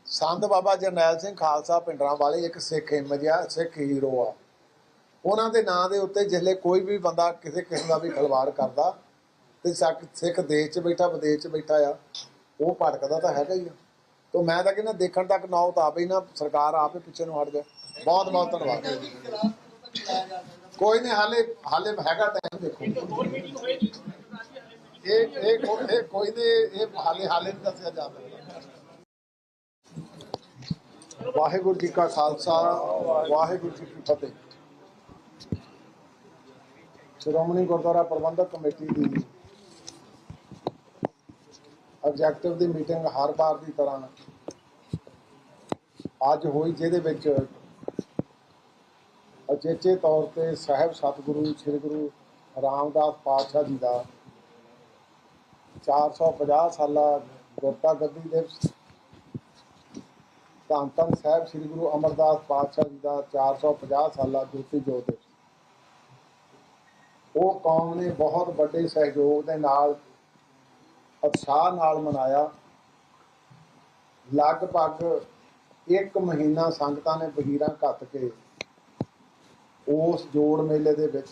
ਸੰਤ ਬਾਬਾ ਜਰਨੈਲ ਸਿੰਘ ਖਾਲਸਾ ਪਿੰਡਰਾਂ ਵਾਲੇ ਇੱਕ ਸਿੱਖ ਹਿੰਮਤ ਆ ਸਿੱਖ ਹੀਰੋ ਆ। ਉਹਨਾਂ ਦੇ ਨਾਂ ਦੇ ਉੱਤੇ ਜਿਸਲੇ ਕੋਈ ਵੀ ਬੰਦਾ ਕਿਸੇ ਕਿਸਮ ਦਾ ਵੀ ਖਲਵਾੜ ਕਰਦਾ, ਤੇ ਸਿੱਖ ਦੇਸ਼ 'ਚ ਬੈਠਾ, ਵਿਦੇਸ਼ 'ਚ ਬੈਠਾ ਆ, ਉਹ ਭਟਕਦਾ ਤਾਂ ਹੈਗਾ ਹੀ ਆ। ਤੋਂ ਮੈਂ ਤਾਂ ਕਹਿੰਦਾ ਦੇਖਣ ਤੱਕ ਨਾ ਉਹ ਨਾ, ਸਰਕਾਰ ਆਪੇ ਪਿੱਛੇ ਨੂੰ ਹਟ ਜਾ ਬਹੁਤ ਬਹੁਤ ਧੰਨਵਾਦ। ਕੋਈ ਨਹੀਂ, ਹਾਲੇ ਹਾਲੇ ਹੈਗਾ ਟਾਈਮ ਦੇਖੋ। ਇਹ ਇਹ ਕੋਈ ਨਹੀਂ, ਇਹ ਹਾਲੇ ਹਾਲੇ ਨਹੀਂ ਦੱਸਿਆ ਜਾ ਸਕਦਾ। ਵਾਹਿਗੁਰੂ ਜੀ ਕਾ ਖਾਲਸਾ, ਵਾਹਿਗੁਰੂ ਜੀ ਕੀ ਫਤਿਹ। ਸ਼੍ਰੋਮਣੀ ਗੁਰਦੁਆਰਾ ਪ੍ਰਬੰਧਕ ਕਮੇਟੀ ਦੀ ਆਬਜੈਕਟਿਵ ਦੀ ਮੀਟਿੰਗ ਹਰ ਵਾਰ ਦੀ ਤਰ੍ਹਾਂ ਅੱਜ ਹੋਈ, ਜਿਹਦੇ ਵਿੱਚ ਅਚੇਚੇ ਤੌਰ ਤੇ ਸਾਹਿਬ ਸਤਿਗੁਰੂ, ਸ੍ਰੀ ਗੁਰੂ ਰਾਮਦਾਸ ਪਾਤਸ਼ਾਹ ਜੀ ਦਾ 450 ਸਾਲਾ ਗੁਰਤਾ ਗੱਦੀ ਦਿਵਸ ਧੰਨ ਧੰਨ ਸਾਹਿਬ ਸ੍ਰੀ ਗੁਰੂ ਅਮਰਦਾਸ ਪਾਤਸ਼ਾਹ ਜੀ ਦਾ 450 ਸਾਲਾ ਜੋਤੀ ਜੋਤ ਦਿਵਸ ਉਹ ਕੌਮ ਨੇ ਬਹੁਤ ਵੱਡੇ ਸਹਿਯੋਗ ਦੇ ਨਾਲ ਉਤਸ਼ਾਹ ਨਾਲ ਮਨਾਇਆ। ਲਗਭਗ ਇੱਕ ਮਹੀਨਾ ਸੰਗਤਾਂ ਨੇ ਬਹੀਰਾਂ ਕੱਤ ਕੇ ਉਸ ਜੋੜ ਮੇਲੇ ਦੇ ਵਿੱਚ,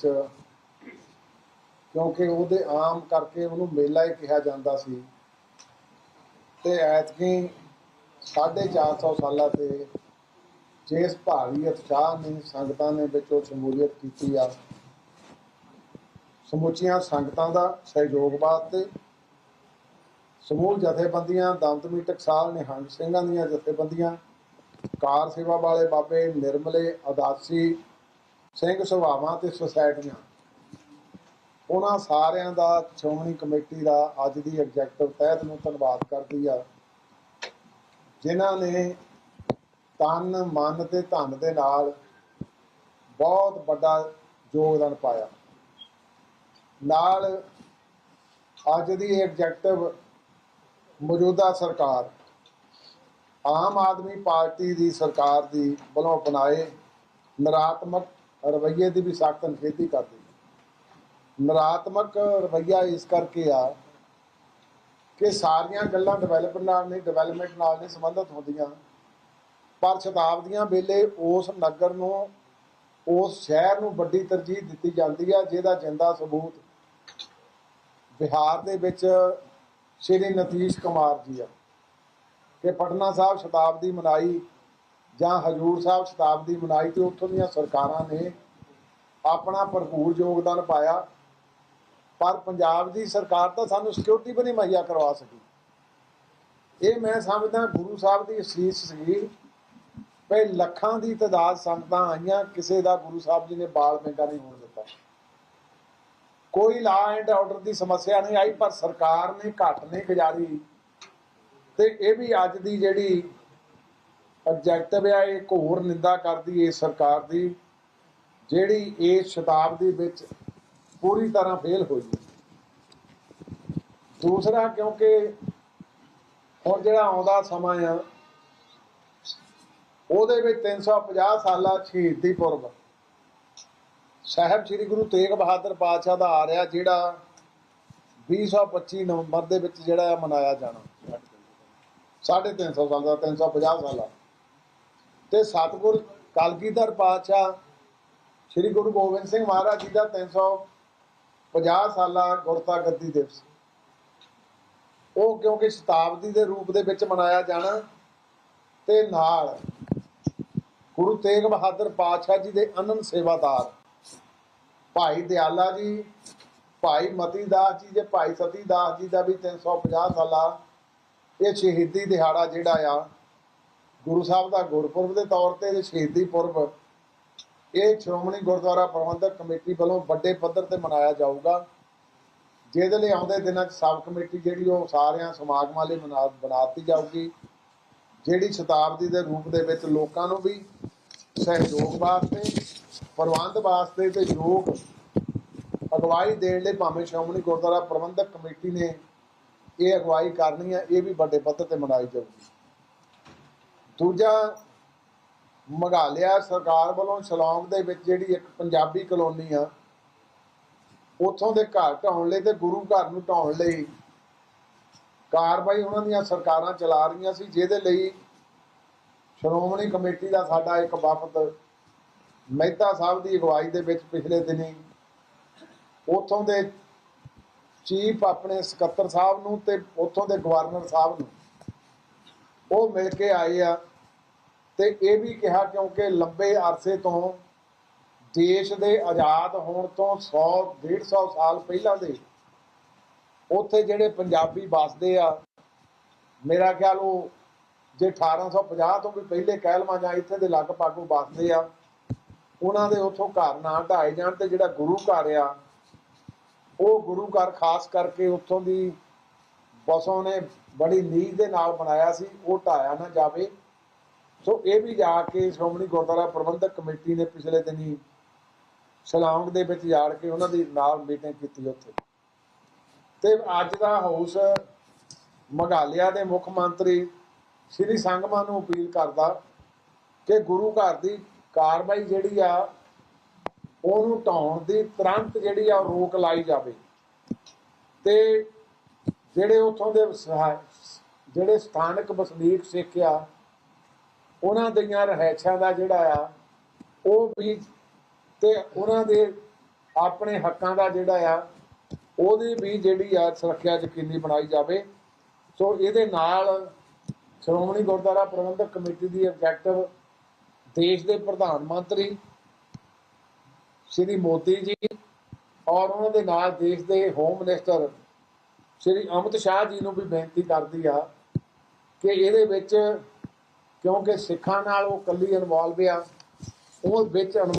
ਕਿਉਂਕਿ ਉਹਦੇ ਆਮ ਕਰਕੇ ਉਹਨੂੰ ਮੇਲਾ ਹੀ ਕਿਹਾ ਜਾਂਦਾ ਸੀ। ਤੇ ਐਤਕੀ 450 ਸਾਲਾਂ ਤੇ ਜਿਸ ਭਾਰੀ ਉਤਸ਼ਾਹ ਨੇ ਸੰਗਤਾਂ ਨੇ ਵਿੱਚੋਂ ਸ਼ਮੂਲੀਅਤ ਕੀਤੀ ਆ ਸਮੁੱਚੀਆਂ ਸੰਗਤਾਂ ਦਾ ਸਹਿਯੋਗ ਵਾਸਤੇ ਸਮੂਹ ਜਥੇਬੰਦੀਆਂ ਦਮਦਮੀ ਟਕਸਾਲ ਨਿਹੰਗ ਸਿੰਘਾਂ ਦੀਆਂ ਜਥੇਬੰਦੀਆਂ, ਕਾਰ ਸੇਵਾ ਵਾਲੇ ਬਾਬੇ ਨਿਰਮਲੇ ਅਦਾਸੀ ਸਿੰਘ ਸੁਭਾਵਾਂ ਤੇ ਸੁਸਾਇਟੀਆਂ। ਉਹਨਾਂ ਸਾਰਿਆਂ ਦਾ ਸ਼੍ਰੋਮਣੀ ਕਮੇਟੀ ਦਾ ਅੱਜ ਦੀ ਐਗਜ਼ੈਕਟਿਵ ਤਹਿਤ ਨੂੰ ਧੰਨਵਾਦ ਕਰਦੀ ਆ, ਜਿਨ੍ਹਾਂ ਨੇ ਤਨ, ਮਨ ਤੇ ਧਨ ਦੇ ਨਾਲ ਬਹੁਤ ਵੱਡਾ ਯੋਗਦਾਨ ਪਾਇਆ। ਨਾਲ ਅੱਜ ਦੀ ਐਗਜ਼ੈਕਟਿਵ ਮੌਜੂਦਾ ਸਰਕਾਰ ਆਮ ਆਦਮੀ ਪਾਰਟੀ ਦੀ ਸਰਕਾਰ ਦੀ ਵੱਲੋਂ ਅਪਣਾਏ ਨਰਾਤਮਕ ਰਵੱਈਏ ਦੀ ਵੀ ਸਖਤ ਨਿਖੇਧੀ ਕਰਦੀ ਹੈ ਨਰਾਤਮਕ ਰਵੱਈਆ ਇਸ ਕਰਕੇ ਆ ਕਿ ਸਾਰੀਆਂ ਗੱਲਾਂ ਡਿਵੈਲਪਮੈਂਟ ਨਾਲ ਨਹੀਂ ਡਿਵੈਲਪਮੈਂਟ ਨਾਲ ਨਹੀਂ ਸੰਬੰਧਿਤ ਹੁੰਦੀਆਂ। ਪਰ ਸ਼ਤਾਬਦੀਆਂ ਵੇਲੇ ਉਸ ਨਗਰ ਨੂੰ, ਉਸ ਸ਼ਹਿਰ ਨੂੰ ਵੱਡੀ ਤਰਜੀਹ ਦਿੱਤੀ ਜਾਂਦੀ ਆ, ਜਿਹਦਾ ਜਿੰਦਾ ਸਬੂਤ ਬਿਹਾਰ ਦੇ ਵਿੱਚ ਸ਼੍ਰੀ ਨਤੀਸ਼ ਕੁਮਾਰ ਜੀ ਆ। ਕਿ ਪਟਨਾ ਸਾਹਿਬ ਸ਼ਤਾਬਦੀ ਮਨਾਈ ਜਾਂ ਹਜੂਰ ਸਾਹਿਬ ਸ਼ਤਾਬਦੀ ਮਨਾਈ ਤੇ ਉੱਥੋਂ ਦੀਆਂ ਸਰਕਾਰਾਂ ਨੇ ਆਪਣਾ ਭਰਪੂਰ ਯੋਗਦਾਨ ਪਾਇਆ। ਪਰ ਪੰਜਾਬ ਦੀ ਸਰਕਾਰ ਤਾਂ ਸਾਨੂੰ ਸਿਕਿਉਰਿਟੀ ਵੀ ਨਹੀਂ ਮੁਹੱਈਆ ਕਰਵਾ ਸਕੀ। ਇਹ ਮੈਂ ਸਮਝਦਾ ਗੁਰੂ ਸਾਹਿਬ ਦੀ ਅਸੀਸ ਸੀ ਵੀ ਲੱਖਾਂ ਦੀ ਤਾਦਾਦ ਸੰਗਤਾਂ ਆਈਆਂ, ਕਿਸੇ ਦਾ ਗੁਰੂ ਸਾਹਿਬ ਜੀ ਨੇ ਬਾਲ ਮਹਿੰਗਾ ਨਹੀਂ ਹੋਣਾ। ਕੋਈ ਲਾ ਐਂਡ ਆਰਡਰ ਦੀ ਸਮੱਸਿਆ ਨਹੀਂ ਆਈ, ਪਰ ਸਰਕਾਰ ਨੇ ਘੱਟ ਨਹੀਂ ਗੁਜ਼ਾਰੀ। ਤੇ ਇਹ ਵੀ ਅੱਜ ਦੀ ਜਿਹੜੀ ਆਬਜੈਕਟਿਵ ਆ, ਇਹ ਘੋਰ ਨਿੰਦਾ ਕਰਦੀ ਹੈ ਸਰਕਾਰ ਦੀ, ਜਿਹੜੀ ਇਸ ਸ਼ਤਾਬਦੀ ਵਿੱਚ ਪੂਰੀ ਤਰ੍ਹਾਂ ਫੇਲ ਹੋਈ ਦੂਸਰਾ, ਕਿਉਂਕਿ ਹੁਣ ਜਿਹੜਾ ਆਉਂਦਾ ਸਮਾਂ ਆ, ਉਹਦੇ ਵਿੱਚ 350 ਸਾਲਾ ਸ਼ਹੀਦੀ ਪੁਰਬ। ਸਾਹਿਬ ਸ੍ਰੀ ਗੁਰੂ ਤੇਗ ਬਹਾਦਰ ਪਾਤਸ਼ਾਹ ਦਾ ਆ ਰਿਹਾ, ਜਿਹੜਾ 2025 ਨਵੰਬਰ ਦੇ ਵਿੱਚ ਜਿਹੜਾ ਆ ਮਨਾਇਆ ਜਾਣਾ। 350 ਸਾਲ ਦਾ 350 ਸਾਲਾ ਤੇ ਸਤਿਗੁਰ ਕਲਗੀਧਰ ਪਾਤਸ਼ਾਹ ਸ੍ਰੀ ਗੁਰੂ ਗੋਬਿੰਦ ਸਿੰਘ ਮਹਾਰਾਜ ਜੀ ਦਾ 350 ਸਾਲਾ ਗੁਰਤਾ ਗੱਦੀ ਦਿਵਸ। ਉਹ ਕਿਉਂਕਿ ਸ਼ਤਾਬਦੀ ਦੇ ਰੂਪ ਦੇ ਵਿੱਚ ਮਨਾਇਆ ਜਾਣਾ ਤੇ ਨਾਲ ਗੁਰੂ ਤੇਗ ਬਹਾਦਰ ਪਾਤਸ਼ਾਹ ਜੀ ਦੇ ਅਨੰਦ ਸੇਵਾਦਾਰ ਭਾਈ ਦਿਆਲਾ ਜੀ, ਭਾਈ ਮਤੀ ਦਾਸ ਜੀ ਜੇ ਭਾਈ ਸਤੀ ਦਾਸ ਜੀ ਦਾ ਵੀ 350 ਸਾਲਾ ਇਹ ਸ਼ਹੀਦੀ ਦਿਹਾੜਾ ਜਿਹੜਾ ਆ, ਗੁਰੂ ਸਾਹਿਬ ਦਾ ਗੁਰਪੁਰਬ ਦੇ ਤੌਰ ਤੇ ਸ਼ਹੀਦੀ ਪੁਰਬ, ਇਹ ਸ਼੍ਰੋਮਣੀ ਗੁਰਦੁਆਰਾ ਪ੍ਰਬੰਧਕ ਕਮੇਟੀ ਵੱਲੋਂ ਵੱਡੇ ਪੱਧਰ ਤੇ ਮਨਾਇਆ ਜਾਊਗਾ। ਜਿਹਦੇ ਲਈ ਆਉਂਦੇ ਦਿਨਾਂ 'ਚ ਸਬ ਕਮੇਟੀ ਜਿਹੜੀ ਉਹ ਸਾਰਿਆਂ ਸਮਾਗਮਾਂ ਲਈ ਬਣਾ ਬਣਾਤੀ ਜਾਊਗੀ। ਜਿਹੜੀ ਸ਼ਤਾਬਦੀ ਦੇ ਰੂਪ ਦੇ ਵਿੱਚ ਲੋਕਾਂ ਨੂੰ ਵੀ ਸਹਿਯੋਗ ਵਾਸਤੇ ਪ੍ਰਬੰਧ ਵਾਸਤੇ ਤੇ ਯੋਗ ਅਗਵਾਈ ਦੇਣ ਲਈ ਭਾਵੇਂ ਸ਼੍ਰੋਮਣੀ ਗੁਰਦੁਆਰਾ ਪ੍ਰਬੰਧਕ ਕਮੇਟੀ ਨੇ ਇਹ ਅਗਵਾਈ ਕਰਨੀ ਹੈ, ਇਹ ਵੀ ਵੱਡੇ ਪੱਧਰ ਤੇ ਮਨਾਈ ਜਾਊਗੀ। ਦੂਜਾ ਮਗਾਲਿਆ ਸਰਕਾਰ ਵੱਲੋਂ ਸ਼ਿਲੌਂਗ ਦੇ ਵਿੱਚ ਜਿਹੜੀ ਇੱਕ ਪੰਜਾਬੀ ਕਲੋਨੀ ਆ, ਉੱਥੋਂ ਦੇ ਘਰ ਢਾਉਣ ਲਈ ਤੇ ਗੁਰੂ ਘਰ ਨੂੰ ਢਾਉਣ ਲਈ ਕਾਰਵਾਈ ਉਹਨਾਂ ਦੀਆਂ ਸਰਕਾਰਾਂ ਚਲਾ ਰਹੀਆਂ ਸੀ, ਜਿਹਦੇ ਲਈ ਸ਼੍ਰੋਮਣੀ ਕਮੇਟੀ ਦਾ ਸਾਡਾ ਇੱਕ ਵਫਦ ਮਹਿਤਾ ਸਾਹਿਬ ਦੀ ਅਗਵਾਈ ਦੇ ਵਿੱਚ ਪਿਛਲੇ ਦਿਨੀ ਉੱਥੋਂ ਦੇ ਚੀਫ ਆਪਣੇ ਸਕੱਤਰ ਸਾਹਿਬ ਨੂੰ ਤੇ ਉੱਥੋਂ ਦੇ ਗਵਰਨਰ ਸਾਹਿਬ ਨੂੰ ਉਹ ਮਿਲ ਕੇ ਆਏ ਆ ਤੇ ਇਹ ਵੀ ਕਿਹਾ ਕਿਉਂਕਿ ਲੰਬੇ ਅਰਸੇ ਤੋਂ ਦੇਸ਼ ਦੇ ਆਜ਼ਾਦ ਹੋਣ ਤੋਂ 100 150 ਸਾਲ ਪਹਿਲਾਂ ਦੇ ਉੱਥੇ ਜਿਹੜੇ ਪੰਜਾਬੀ ਵੱਸਦੇ ਆ, ਮੇਰਾ ਖਿਆਲ ਉਹ ਜੇ 1850 ਤੋਂ ਵੀ ਪਹਿਲੇ ਕਹਿ ਲਵਾਂ ਜਾਂ ਇੱਥੇ ਦੇ ਲਗਭਗ ਉਹ ਵੱਸਦੇ ਆ ਉਹਨਾਂ ਦੇ ਉੱਥੋਂ ਘਰ ਨਾ ਢਾਏ ਜਾਣ ਤੇ ਜਿਹੜਾ ਗੁਰੂ ਘਰ ਆ, ਉਹ ਗੁਰੂ ਘਰ ਖਾਸ ਕਰਕੇ ਉੱਥੋਂ ਦੀ ਬਸੋਂ ਨੇ ਬੜੀ ਨੀਂਹ ਦੇ ਨਾਲ ਬਣਾਇਆ ਸੀ, ਉਹ ਢਾਇਆ ਨਾ ਜਾਵੇ। ਸੋ ਇਹ ਵੀ ਜਾ ਕੇ ਸ਼੍ਰੋਮਣੀ ਗੁਰਦੁਆਰਾ ਪ੍ਰਬੰਧਕ ਕਮੇਟੀ ਨੇ ਪਿਛਲੇ ਦਿਨੀ ਸ਼ਿਲੌਂਗ ਦੇ ਵਿੱਚ ਜਾੜ ਕੇ ਉਹਨਾਂ ਦੀ ਨਾਲ ਮੀਟਿੰਗ ਕੀਤੀ ਉੱਥੇ। ਤੇ ਅੱਜ ਦਾ ਹਾਊਸ ਮਗਾਲਿਆ ਦੇ ਮੁੱਖ ਮੰਤਰੀ ਸ੍ਰੀ ਸੰਗਮਾ ਨੂੰ ਅਪੀਲ ਕਰਦਾ ਕਿ ਗੁਰੂ ਘਰ ਦੀ ਕਾਰਵਾਈ ਜਿਹੜੀ ਆ, ਉਹਨੂੰ ਢਾਉਣ ਦੀ ਤੁਰੰਤ ਜਿਹੜੀ ਆ, ਉਹ ਰੋਕ ਲਾਈ ਜਾਵੇ। ਤੇ ਜਿਹੜੇ ਉੱਥੋਂ ਦੇ ਵਸਾ- ਜਿਹੜੇ ਸਥਾਨਕ ਵਸਨੀਕ ਸਿੱਖ ਆ, ਉਹਨਾਂ ਦੀਆਂ ਰਹਿਛਾਂ ਦਾ ਜਿਹੜਾ ਆ, ਉਹ ਵੀ ਤੇ ਉਹਨਾਂ ਦੇ ਆਪਣੇ ਹੱਕਾਂ ਦਾ ਜਿਹੜਾ ਆ, ਉਹਦੀ ਵੀ ਜਿਹੜੀ ਆ, ਸੁਰੱਖਿਆ ਯਕੀਨੀ ਬਣਾਈ ਜਾਵੇ। ਸੋ ਇਹਦੇ ਨਾਲ ਸ਼੍ਰੋਮਣੀ ਗੁਰਦੁਆਰਾ ਪ੍ਰਬੰਧਕ ਕਮੇਟੀ ਦੀ ਆਬਜੈਕਟਿਵ ਦੇਸ਼ ਦੇ ਪ੍ਰਧਾਨ ਮੰਤਰੀ ਸ਼੍ਰੀ ਮੋਦੀ ਜੀ ਔਰ ਉਹਨਾਂ ਦੇ ਨਾਲ ਦੇਸ਼ ਦੇ ਹੋਮ ਮਿਨਿਸਟਰ ਸ਼੍ਰੀ ਅਮਿਤ ਸ਼ਾਹ ਜੀ ਨੂੰ ਵੀ ਬੇਨਤੀ ਕਰਦੀ ਆ ਕਿ ਇਹਦੇ ਵਿੱਚ ਕਿਉਂਕਿ ਸਿੱਖਾਂ ਨਾਲ ਉਹ ਕੱਲੀ ਇਨਵੋਲਵ ਆ, ਉਹ ਵਿੱਚ